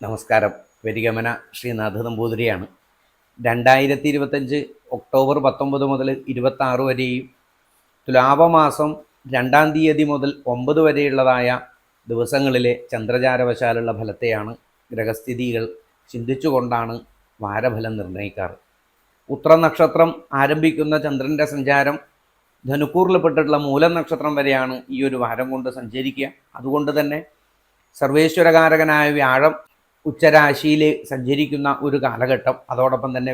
നമസ്കാരം. വരിഗമന ശ്രീനാഥ നമ്പൂതിരിയാണ് രണ്ടായിരത്തി ഇരുപത്തഞ്ച് ഒക്ടോബർ പത്തൊമ്പത് മുതൽ ഇരുപത്തി ആറ് വരെയും തുലാവമാസം രണ്ടാം തീയതി മുതൽ ഒമ്പത് വരെയുള്ളതായ ദിവസങ്ങളിലെ ചന്ദ്രചാരവശാലുള്ള ഫലത്തെയാണ് ഗ്രഹസ്ഥിതികൾ ചിന്തിച്ചുകൊണ്ടാണ് വാരഫലം നിർണയിക്കാറ് ഉത്ര നക്ഷത്രം ആരംഭിക്കുന്ന ചന്ദ്രന്റെ സഞ്ചാരം ധനുക്കൂറിൽപ്പെട്ടിട്ടുള്ള മൂലം നക്ഷത്രം വരെയാണ് ഈ ഒരു വാരം കൊണ്ട് സഞ്ചരിക്കുക. അതുകൊണ്ട് തന്നെ സർവേശ്വരകാരകനായ വ്യാഴം ഉച്ചരാശിയിൽ സഞ്ചരിക്കുന്ന ഒരു കാലഘട്ടം അതോടൊപ്പം തന്നെ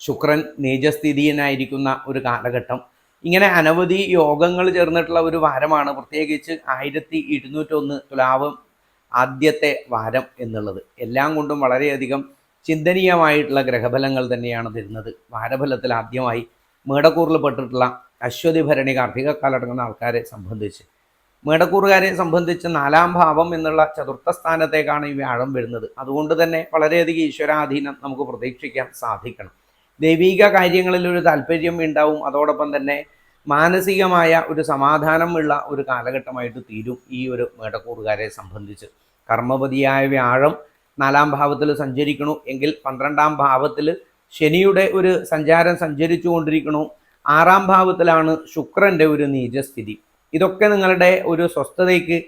ശുക്രൻ നീചസ്ഥിതിയനായിരിക്കുന്ന ഒരു കാലഘട്ടം. ഇങ്ങനെ അനവധി യോഗങ്ങൾ ചേർന്നിട്ടുള്ള ഒരു വാരമാണ് പ്രത്യേകിച്ച് ആയിരത്തി ഇരുന്നൂറ്റൊന്ന് തുലാവം ആദ്യത്തെ വാരം എന്നുള്ളത്. എല്ലാം കൊണ്ടും വളരെയധികം ചിന്തനീയമായിട്ടുള്ള ഗ്രഹഫലങ്ങൾ തന്നെയാണ് തരുന്നത്. വാരഫലത്തിൽ ആദ്യമായി മേടക്കൂറിൽ പെട്ടിട്ടുള്ള അശ്വതി ഭരണി കാർത്തിക കാലടങ്ങുന്ന ആൾക്കാരെ സംബന്ധിച്ച്. മേടക്കൂറുകാരെ സംബന്ധിച്ച് നാലാം ഭാവം എന്നുള്ള ചതുർത്ഥ സ്ഥാനത്തേക്കാണ് ഈ വ്യാഴം വരുന്നത്. അതുകൊണ്ട് തന്നെ വളരെയധികം ഈശ്വരാധീനം നമുക്ക് പ്രതീക്ഷിക്കാൻ സാധിക്കണം. ദൈവീക കാര്യങ്ങളിൽ ഒരു താല്പര്യം ഉണ്ടാവും. അതോടൊപ്പം തന്നെ മാനസികമായ ഒരു സമാധാനമുള്ള ഒരു കാലഘട്ടമായിട്ട് തീരും ഈ ഒരു മേടക്കൂറുകാരെ സംബന്ധിച്ച്. കർമ്മപതിയായ വ്യാഴം നാലാം ഭാവത്തിൽ സഞ്ചരിക്കണു. എങ്കിൽ പന്ത്രണ്ടാം ഭാവത്തിൽ ശനിയുടെ ഒരു സഞ്ചാരം സഞ്ചരിച്ചു കൊണ്ടിരിക്കണു ആറാം ഭാവത്തിലാണ് ശുക്രന്റെ ഒരു നീചസ്ഥിതി. ഇതൊക്കെ നിങ്ങളുടെ ഒരു സ്വസ്ഥതയ്ക്ക്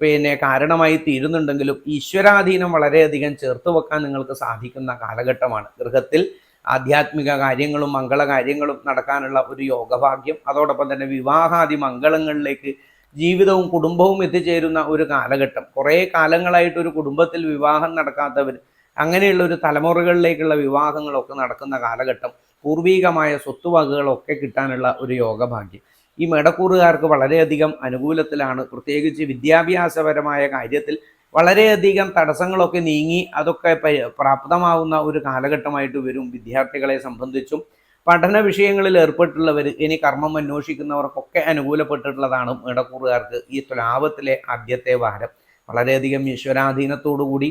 പിന്നെ കാരണമായി തീരുന്നുണ്ടെങ്കിലും ഈശ്വരാധീനം വളരെയധികം ചേർത്ത് വെക്കാൻ നിങ്ങൾക്ക് സാധിക്കുന്ന കാലഘട്ടമാണ്. ഗൃഹത്തിൽ ആധ്യാത്മിക കാര്യങ്ങളും മംഗള കാര്യങ്ങളും നടക്കാനുള്ള ഒരു യോഗഭാഗ്യം അതോടൊപ്പം തന്നെ വിവാഹാദി മംഗളങ്ങളിലേക്ക് ജീവിതവും കുടുംബവും എത്തിച്ചേരുന്ന ഒരു കാലഘട്ടം. കുറേ കാലങ്ങളായിട്ട് ഒരു കുടുംബത്തിൽ വിവാഹം നടക്കാത്തവർ അങ്ങനെയുള്ള ഒരു തലമുറകളിലേക്കുള്ള വിവാഹങ്ങളൊക്കെ നടക്കുന്ന കാലഘട്ടം പൂർവീകമായ സ്വത്തുവകകളൊക്കെ കിട്ടാനുള്ള ഒരു യോഗഭാഗ്യം. ഈ മേടക്കൂറുകാർക്ക് വളരെയധികം അനുകൂലത്തിലാണ്. പ്രത്യേകിച്ച് വിദ്യാഭ്യാസപരമായ കാര്യത്തിൽ വളരെയധികം തടസ്സങ്ങളൊക്കെ നീങ്ങി അതൊക്കെ പ്രാപ്തമാവുന്ന ഒരു കാലഘട്ടമായിട്ട് വരും വിദ്യാർത്ഥികളെ സംബന്ധിച്ചും. പഠന വിഷയങ്ങളിൽ ഏർപ്പെട്ടുള്ളവർ ഇനി കർമ്മം അന്വേഷിക്കുന്നവർക്കൊക്കെ അനുകൂലപ്പെട്ടിട്ടുള്ളതാണ് മേടക്കൂറുകാർക്ക് ഈ തുലാപത്തിലെ ആദ്യത്തെ വാരം. വളരെയധികം ഈശ്വരാധീനത്തോടുകൂടി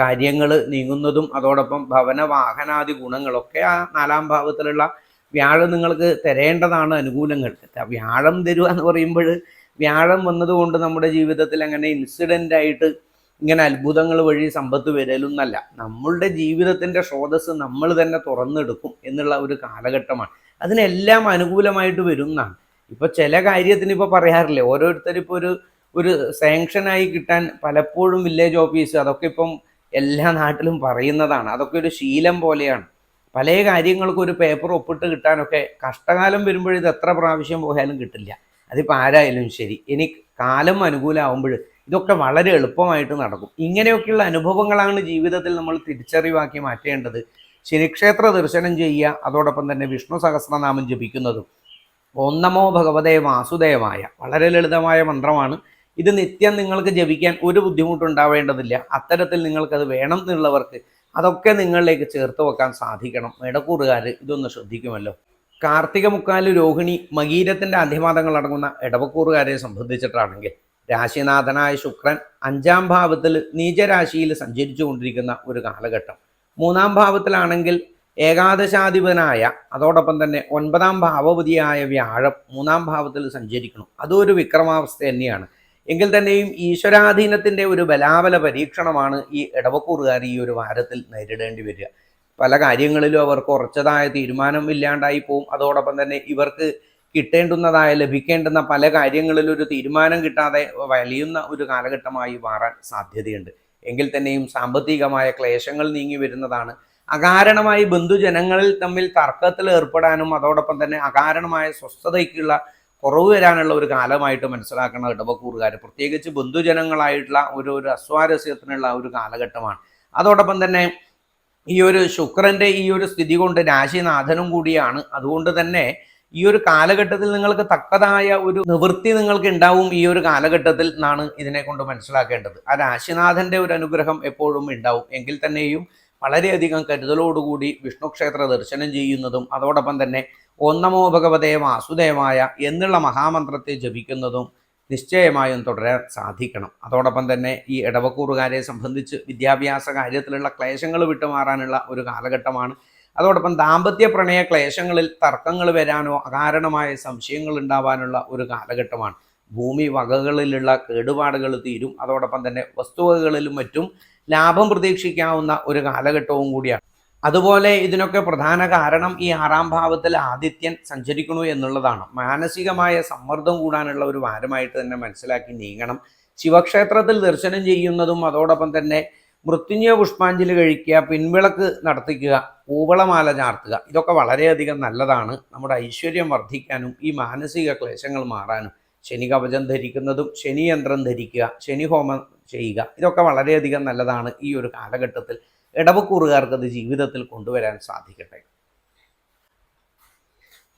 കാര്യങ്ങൾ നീങ്ങുന്നതും അതോടൊപ്പം ഭവന വാഹനാദി ഗുണങ്ങളൊക്കെ ആ നാലാം ഭാവത്തിലുള്ള വ്യാഴം നിങ്ങൾക്ക് തരേണ്ടതാണ് അനുകൂലങ്ങൾ. വ്യാഴം തരുക എന്ന് പറയുമ്പോൾ വ്യാഴം വന്നതുകൊണ്ട് നമ്മുടെ ജീവിതത്തിൽ അങ്ങനെ ഇൻസിഡന്റ് ആയിട്ട് ഇങ്ങനെ അത്ഭുതങ്ങൾ വഴി സമ്പത്ത് വരലൊന്നല്ല. നമ്മളുടെ ജീവിതത്തിന്റെ സ്രോതസ് നമ്മൾ തന്നെ തുറന്നെടുക്കും എന്നുള്ള ഒരു കാലഘട്ടമാണ്. അതിനെല്ലാം അനുകൂലമായിട്ട് വരും എന്നാണ് ഇപ്പോൾ ചില കാര്യത്തിന് ഇപ്പോൾ പറയാറില്ലേ ഓരോരുത്തരും ഇപ്പോൾ ഒരു ഒരു സാങ്ഷനായി കിട്ടാൻ പലപ്പോഴും വില്ലേജ് ഓഫീസ് അതൊക്കെ ഇപ്പം എല്ലാ നാട്ടിലും പറയുന്നതാണ്. അതൊക്കെ ഒരു ശീലം പോലെയാണ്. പല കാര്യങ്ങൾക്കും ഒരു പേപ്പർ ഒപ്പിട്ട് കിട്ടാനൊക്കെ കഷ്ടകാലം വരുമ്പോഴിത് എത്ര പ്രാവശ്യം പോയാലും കിട്ടില്ല. അതിപ്പോൾ ആരായാലും ശരി. ഇനി കാലം അനുകൂലമാകുമ്പോൾ ഇതൊക്കെ വളരെ എളുപ്പമായിട്ട് നടക്കും. ഇങ്ങനെയൊക്കെയുള്ള അനുഭവങ്ങളാണ് ജീവിതത്തിൽ നമ്മൾ തിരിച്ചറിവാക്കി മാറ്റേണ്ടത്. ശനിക്ഷേത്ര ദർശനം ചെയ്യുക അതോടൊപ്പം തന്നെ വിഷ്ണു സഹസ്രനാമം ജപിക്കുന്നതും. ഓം നമോ ഭഗവതേ വാസുദേവായ. വളരെ ലളിതമായ മന്ത്രമാണ്. ഇത് നിത്യം നിങ്ങൾക്ക് ജപിക്കാൻ ഒരു ബുദ്ധിമുട്ടുണ്ടാവേണ്ടതില്ല. അത്തരത്തിൽ നിങ്ങൾക്കത് വേണം എന്നുള്ളവർക്ക് അതൊക്കെ നിങ്ങളിലേക്ക് ചേർത്ത് വെക്കാൻ സാധിക്കണം. ഇടക്കൂറുകാർ ഇതൊന്ന് ശ്രദ്ധിക്കുമല്ലോ. കാർത്തിക മുക്കാൽ രോഹിണി മകീരത്തിന്റെ അധിമാതങ്ങൾ അടങ്ങുന്ന ഇടവക്കൂറുകാരെ സംബന്ധിച്ചിട്ടാണെങ്കിൽ രാശിനാഥനായ ശുക്രൻ അഞ്ചാം ഭാവത്തിൽ നീചരാശിയിൽ സഞ്ചരിച്ചു കൊണ്ടിരിക്കുന്ന ഒരു കാലഘട്ടം. മൂന്നാം ഭാവത്തിലാണെങ്കിൽ ഏകാദശാധിപനായ അതോടൊപ്പം തന്നെ ഒൻപതാം ഭാവപതിയായ വ്യാഴം മൂന്നാം ഭാവത്തിൽ സഞ്ചരിക്കണം. അതൊരു വിക്രമാവസ്ഥ തന്നെയാണ്. എങ്കിൽ തന്നെയും ഈശ്വരാധീനത്തിന്റെ ഒരു ബലാബല പരീക്ഷണമാണ് ഈ ഇടവക്കൂറുകാർ ഈ ഒരു വാരത്തിൽ നേരിടേണ്ടി വരിക. പല കാര്യങ്ങളിലും അവർക്ക് ഉറച്ചതായ തീരുമാനം ഇല്ലാണ്ടായി പോവും. അതോടൊപ്പം തന്നെ ഇവർക്ക് കിട്ടേണ്ടുന്നതായ ലഭിക്കേണ്ടുന്ന പല കാര്യങ്ങളിലും ഒരു തീരുമാനം കിട്ടാതെ വലിയുന്ന ഒരു കാലഘട്ടമായി മാറാൻ സാധ്യതയുണ്ട്. എങ്കിൽ തന്നെയും സാമ്പത്തികമായ ക്ലേശങ്ങൾ നീങ്ങി വരുന്നതാണ്. അകാരണമായി ബന്ധുജനങ്ങളിൽ തമ്മിൽ തർക്കത്തിൽ ഏർപ്പെടാനും അതോടൊപ്പം തന്നെ അകാരണമായ സ്വസ്ഥതയ്ക്കുള്ള കുറവ് വരാനുള്ള ഒരു കാലമായിട്ട് മനസ്സിലാക്കണം ഇടവക്കൂറുകാർ പ്രത്യേകിച്ച് ബന്ധുജനങ്ങളായിട്ടുള്ള ഒരു ഒരു അസ്വാരസ്യത്തിനുള്ള ഒരു കാലഘട്ടമാണ്. അതോടൊപ്പം തന്നെ ഈ ഒരു ശുക്രന്റെ ഈ ഒരു സ്ഥിതി കൊണ്ട് രാശിനാഥനും കൂടിയാണ്. അതുകൊണ്ട് തന്നെ ഈ ഒരു കാലഘട്ടത്തിൽ നിങ്ങൾക്ക് തക്കതായ ഒരു നിവൃത്തി നിങ്ങൾക്ക് ഉണ്ടാവും ഈ ഒരു കാലഘട്ടത്തിൽ എന്നാണ് ഇതിനെ കൊണ്ട് മനസ്സിലാക്കേണ്ടത്. ആ രാശിനാഥന്റെ ഒരു അനുഗ്രഹം എപ്പോഴും ഉണ്ടാവും. എങ്കിൽ തന്നെയും വളരെയധികം കരുതലോടുകൂടി വിഷ്ണു ക്ഷേത്ര ദർശനം ചെയ്യുന്നതും അതോടൊപ്പം തന്നെ ഓം നമോ ഭഗവതേ വാസുദേവായ എന്നുള്ള മഹാമന്ത്രത്തെ ജപിക്കുന്നതും നിശ്ചയമായും തുടരാൻ സാധിക്കണം. അതോടൊപ്പം തന്നെ ഈ ഇടവക്കൂറുകാരെ സംബന്ധിച്ച് വിദ്യാഭ്യാസ കാര്യത്തിലുള്ള ക്ലേശങ്ങൾ വിട്ടുമാറാനുള്ള ഒരു കാലഘട്ടമാണ്. അതോടൊപ്പം ദാമ്പത്യ പ്രണയ ക്ലേശങ്ങളിൽ തർക്കങ്ങൾ വരാനോ അകാരണമായ സംശയങ്ങൾ ഉണ്ടാവാനുള്ള ഒരു കാലഘട്ടമാണ്. ഭൂമി വകകളിലുള്ള കേടുപാടുകൾ തീരും. അതോടൊപ്പം തന്നെ വസ്തുവകകളിലും മറ്റും ലാഭം പ്രതീക്ഷിക്കാവുന്ന ഒരു കാലഘട്ടവും കൂടിയാണ്. അതുപോലെ ഇതിനൊക്കെ പ്രധാന കാരണം ഈ ആറാം ഭാവത്തിൽ ആദിത്യൻ സഞ്ചരിക്കണു എന്നുള്ളതാണ്. മാനസികമായ സമ്മർദ്ദം കൂടാനുള്ള ഒരു വാരമായിട്ട് തന്നെ മനസ്സിലാക്കി നീങ്ങണം. ശിവക്ഷേത്രത്തിൽ ദർശനം ചെയ്യുന്നതും അതോടൊപ്പം തന്നെ മൃത്യുഞ്ജയ പുഷ്പാഞ്ജലി കഴിക്കുക പിൻവിളക്ക് നടത്തിക്കുക പൂവളമാല ചാർത്തുക ഇതൊക്കെ വളരെയധികം നല്ലതാണ്. നമ്മുടെ ഐശ്വര്യം വർദ്ധിക്കാനും ഈ മാനസിക ക്ലേശങ്ങൾ മാറാനും ശനി കവചം ധരിക്കുന്നതും ശനിയന്ത്രം ധരിക്കുക ശനി ഹോമം ചെയ്യുക ഇതൊക്കെ വളരെയധികം നല്ലതാണ് ഈ ഒരു കാലഘട്ടത്തിൽ. ഇടവക്കൂറുകാർക്ക് അത് ജീവിതത്തിൽ കൊണ്ടുവരാൻ സാധിക്കട്ടെ.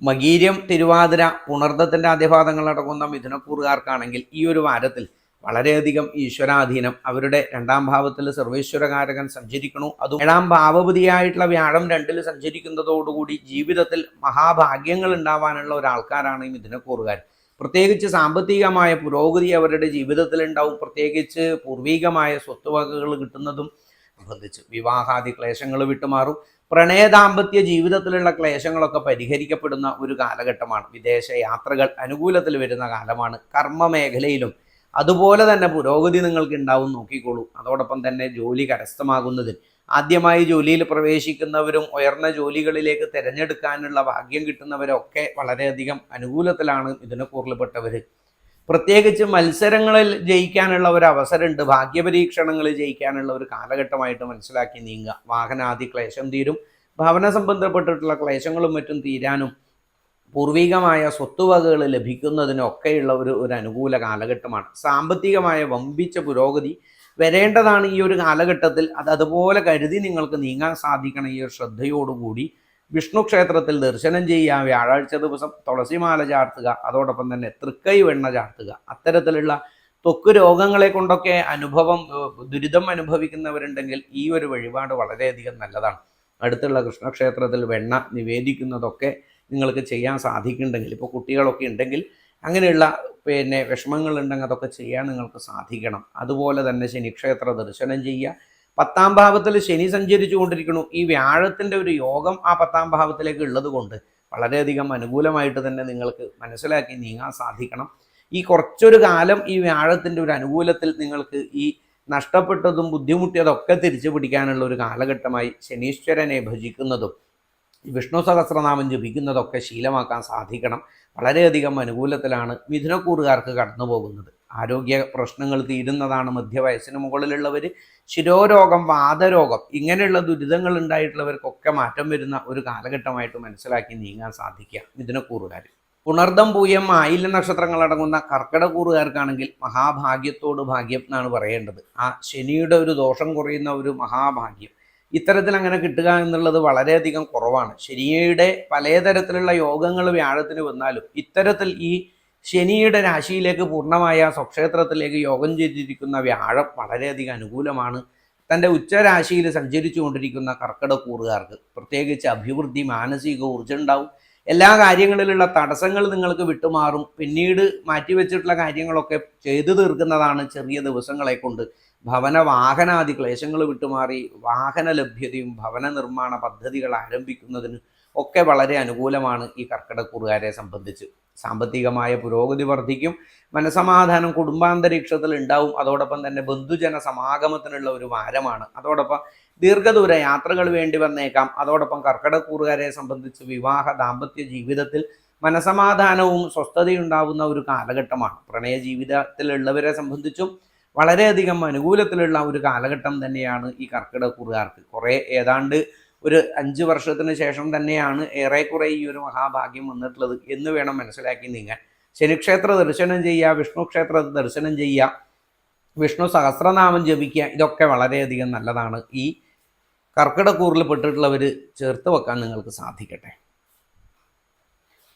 മകീര്യം തിരുവാതിര പുണർദ്ധത്തിന്റെ ആദ്യപാദങ്ങളടങ്ങുന്ന മിഥുനക്കൂറുകാർക്കാണെങ്കിൽ ഈ ഒരു വാരത്തിൽ വളരെയധികം ഈശ്വരാധീനം. അവരുടെ രണ്ടാം ഭാവത്തിൽ സർവേശ്വരകാരകൻ സഞ്ചരിക്കണു. അതും ഏഴാം ഭാവപതിയായിട്ടുള്ള വ്യാഴം രണ്ടിൽ സഞ്ചരിക്കുന്നതോടുകൂടി ജീവിതത്തിൽ മഹാഭാഗ്യങ്ങൾ ഉണ്ടാവാനുള്ള ഒരാൾക്കാരാണ് ഈ മിഥുനക്കൂറുകാർ. പ്രത്യേകിച്ച് സാമ്പത്തികമായ പുരോഗതി അവരുടെ ജീവിതത്തിൽ ഉണ്ടാവും പ്രത്യേകിച്ച് പൂർവീകമായ സ്വത്തുവകകൾ കിട്ടുന്നതും സംബന്ധിച്ച്. വിവാഹാദി ക്ലേശങ്ങൾ വിട്ടുമാറും. പ്രണയദാമ്പത്യ ജീവിതത്തിലുള്ള ക്ലേശങ്ങളൊക്കെ പരിഹരിക്കപ്പെടുന്ന ഒരു കാലഘട്ടമാണ്. വിദേശ യാത്രകൾ അനുകൂലത്തിൽ വരുന്ന കാലമാണ്. കർമ്മ മേഖലയിലും അതുപോലെ തന്നെ പുരോഗതി നിങ്ങൾക്ക് ഉണ്ടാവും നോക്കിക്കോളൂ. അതോടൊപ്പം തന്നെ ജോലി കരസ്ഥമാകുന്നതിൽ. ആദ്യമായി ജോലിയിൽ പ്രവേശിക്കുന്നവരും ഉയർന്ന ജോലികളിലേക്ക് തിരഞ്ഞെടുക്കാനുള്ള ഭാഗ്യം കിട്ടുന്നവരൊക്കെ വളരെയധികം അനുകൂലത്തിലാണ് ഇതിന് കൂടുതൽപ്പെട്ടവർ പ്രത്യേകിച്ച് മത്സരങ്ങളിൽ ജയിക്കാനുള്ള ഒരു അവസരമുണ്ട്. ഭാഗ്യപരീക്ഷണങ്ങളിൽ ജയിക്കാനുള്ള ഒരു കാലഘട്ടമായിട്ട് മനസ്സിലാക്കി നീങ്ങുക. വാഹനാദി ക്ലേശം തീരും. ഭവന സംബന്ധപ്പെട്ടിട്ടുള്ള ക്ലേശങ്ങളും മറ്റും തീരാനും പൂർവികമായ സ്വത്തുവകകൾ ലഭിക്കുന്നതിനൊക്കെയുള്ള ഒരു ഒരു അനുകൂല കാലഘട്ടമാണ്. സാമ്പത്തികമായ വമ്പിച്ച പുരോഗതി വരേണ്ടതാണ് ഈ ഒരു കാലഘട്ടത്തിൽ. അത് അതുപോലെ കരുതി നിങ്ങൾക്ക് നീങ്ങാൻ സാധിക്കണം. ഈ ഒരു ശ്രദ്ധയോടുകൂടി വിഷ്ണു ക്ഷേത്രത്തിൽ ദർശനം ചെയ്യുക വ്യാഴാഴ്ച ദിവസം തുളസിമാല ചാർത്തുക അതോടൊപ്പം തന്നെ തൃക്കൈ വെണ്ണ ചാർത്തുക. അത്തരത്തിലുള്ള ത്വക്ക് രോഗങ്ങളെ കൊണ്ടൊക്കെ അനുഭവം ദുരിതം അനുഭവിക്കുന്നവരുണ്ടെങ്കിൽ ഈ ഒരു വഴിപാട് വളരെയധികം നല്ലതാണ്. അടുത്തുള്ള കൃഷ്ണക്ഷേത്രത്തിൽ വെണ്ണ നിവേദിക്കുന്നതൊക്കെ നിങ്ങൾക്ക് ചെയ്യാൻ സാധിക്കുന്നുണ്ടെങ്കിൽ ഇപ്പോൾ കുട്ടികളൊക്കെ ഉണ്ടെങ്കിൽ അങ്ങനെയുള്ള പിന്നെ വിഷമങ്ങളുണ്ടെങ്കിൽ അതൊക്കെ ചെയ്യാൻ നിങ്ങൾക്ക് സാധിക്കണം. അതുപോലെ തന്നെ ശനിക്ഷേത്ര ദർശനം ചെയ്യുക പത്താം ഭാവത്തിൽ ശനി സഞ്ചരിച്ചു കൊണ്ടിരിക്കുന്നു ഈ വ്യാഴത്തിന്റെ ഒരു യോഗം ആ പത്താം ഭാവത്തിലേക്ക് ഉള്ളത് കൊണ്ട് വളരെയധികം അനുകൂലമായിട്ട് തന്നെ നിങ്ങൾക്ക് മനസ്സിലാക്കി നീങ്ങാൻ സാധിക്കണം. ഈ കുറച്ചൊരു കാലം ഈ വ്യാഴത്തിന്റെ ഒരു അനുകൂലത്തിൽ നിങ്ങൾക്ക് ഈ നഷ്ടപ്പെട്ടതും ബുദ്ധിമുട്ടിയതൊക്കെ തിരിച്ചു പിടിക്കാനുള്ള ഒരു കാലഘട്ടമായി ശനീശ്വരനെ ഭജിക്കുന്നതും വിഷ്ണു സഹസ്രനാമം ജപിക്കുന്നതൊക്കെ ശീലമാക്കാൻ സാധിക്കണം. വളരെയധികം അനുകൂലത്തിലാണ് മിഥുനക്കൂറുകാർക്ക് കടന്നു പോകുന്നത് ആരോഗ്യ പ്രശ്നങ്ങൾ തീരുന്നതാണ് മധ്യവയസ്സിന് മുകളിലുള്ളവർ ശിരോരോഗം വാദരോഗം ഇങ്ങനെയുള്ള ദുരിതങ്ങൾ ഉണ്ടായിട്ടുള്ളവർക്കൊക്കെ മാറ്റം വരുന്ന ഒരു കാലഘട്ടമായിട്ട് മനസ്സിലാക്കി നീങ്ങാൻ സാധിക്കുക. മിഥുനക്കൂറുകാർ പുണർദം പൂയം ആയില്യ നക്ഷത്രങ്ങൾ അടങ്ങുന്ന കർക്കിടകൂറുകാർക്കാണെങ്കിൽ മഹാഭാഗ്യത്തോട് ഭാഗ്യം എന്നാണ് പറയേണ്ടത്. ആ ശനിയുടെ ഒരു ദോഷം കുറയുന്ന ഒരു മഹാഭാഗ്യം. ഇത്തരത്തിൽ അങ്ങനെ കിട്ടുക എന്നുള്ളത് വളരെയധികം കുറവാണ്. ശനിയുടെ പലതരത്തിലുള്ള യോഗങ്ങൾ വ്യാഴത്തിന് വന്നാലും ഇത്തരത്തിൽ ഈ ശനിയുടെ രാശിയിലേക്ക് പൂർണമായ സ്വക്ഷേത്രത്തിലേക്ക് യോഗം ചെയ്തിരിക്കുന്ന വ്യാഴം വളരെയധികം അനുകൂലമാണ്. തന്റെ ഉച്ചരാശിയിൽ സഞ്ചരിച്ചു കൊണ്ടിരിക്കുന്ന കർക്കിടക്കൂറുകാർക്ക് പ്രത്യേകിച്ച് അഭിവൃദ്ധി മാനസിക ഊർജം ഉണ്ടാവും. എല്ലാ കാര്യങ്ങളിലുള്ള തടസ്സങ്ങൾ നിങ്ങൾക്ക് വിട്ടുമാറും. പിന്നീട് മാറ്റിവെച്ചിട്ടുള്ള കാര്യങ്ങളൊക്കെ ചെയ്തു തീർക്കുന്നതാണ് ചെറിയ ദിവസങ്ങളെ കൊണ്ട് ഭവന വാഹനാദി ക്ലേശങ്ങൾ വിട്ടുമാറി. വാഹന ലഭ്യതയും ഭവന നിർമ്മാണ പദ്ധതികൾ ആരംഭിക്കുന്നതിന് ഒക്കെ വളരെ അനുകൂലമാണ് ഈ കർക്കിടക്കൂറുകാരെ സംബന്ധിച്ച്. സാമ്പത്തികമായ പുരോഗതി വർദ്ധിക്കും മനസമാധാനം കുടുംബാന്തരീക്ഷത്തിൽ ഉണ്ടാവും. അതോടൊപ്പം തന്നെ ബന്ധുജന സമാഗമത്തിനുള്ള ഒരു വാരമാണ്. അതോടൊപ്പം ദീർഘദൂര യാത്രകൾ വേണ്ടി വന്നേക്കാം. അതോടൊപ്പം കർക്കിടക്കൂറുകാരെ സംബന്ധിച്ച് വിവാഹ ദാമ്പത്യ ജീവിതത്തിൽ മനസമാധാനവും സ്വസ്ഥതയുണ്ടാവുന്ന ഒരു കാലഘട്ടമാണ്. പ്രണയ ജീവിതത്തിലുള്ളവരെ സംബന്ധിച്ചും വളരെയധികം അനുകൂലത്തിലുള്ള ഒരു കാലഘട്ടം തന്നെയാണ് ഈ കർക്കിടക്കൂറുകാർക്ക് കുറേ ഏതാണ്ട് ഒരു അഞ്ച് വർഷത്തിന് ശേഷം തന്നെയാണ് ഏറെക്കുറെ ഈ ഒരു മഹാഭാഗ്യം വന്നിട്ടുള്ളത് എന്ന് വേണം മനസ്സിലാക്കി നീങ്ങാൻ. ശനിക്ഷേത്ര ദർശനം ചെയ്യുക വിഷ്ണു ക്ഷേത്ര ദർശനം ചെയ്യുക വിഷ്ണു സഹസ്രനാമം ജപിക്കുക ഇതൊക്കെ വളരെയധികം നല്ലതാണ്. ഈ കർക്കിടക്കൂറിൽ പെട്ടിട്ടുള്ളവർ ചേർത്ത് വെക്കാൻ നിങ്ങൾക്ക് സാധിക്കട്ടെ.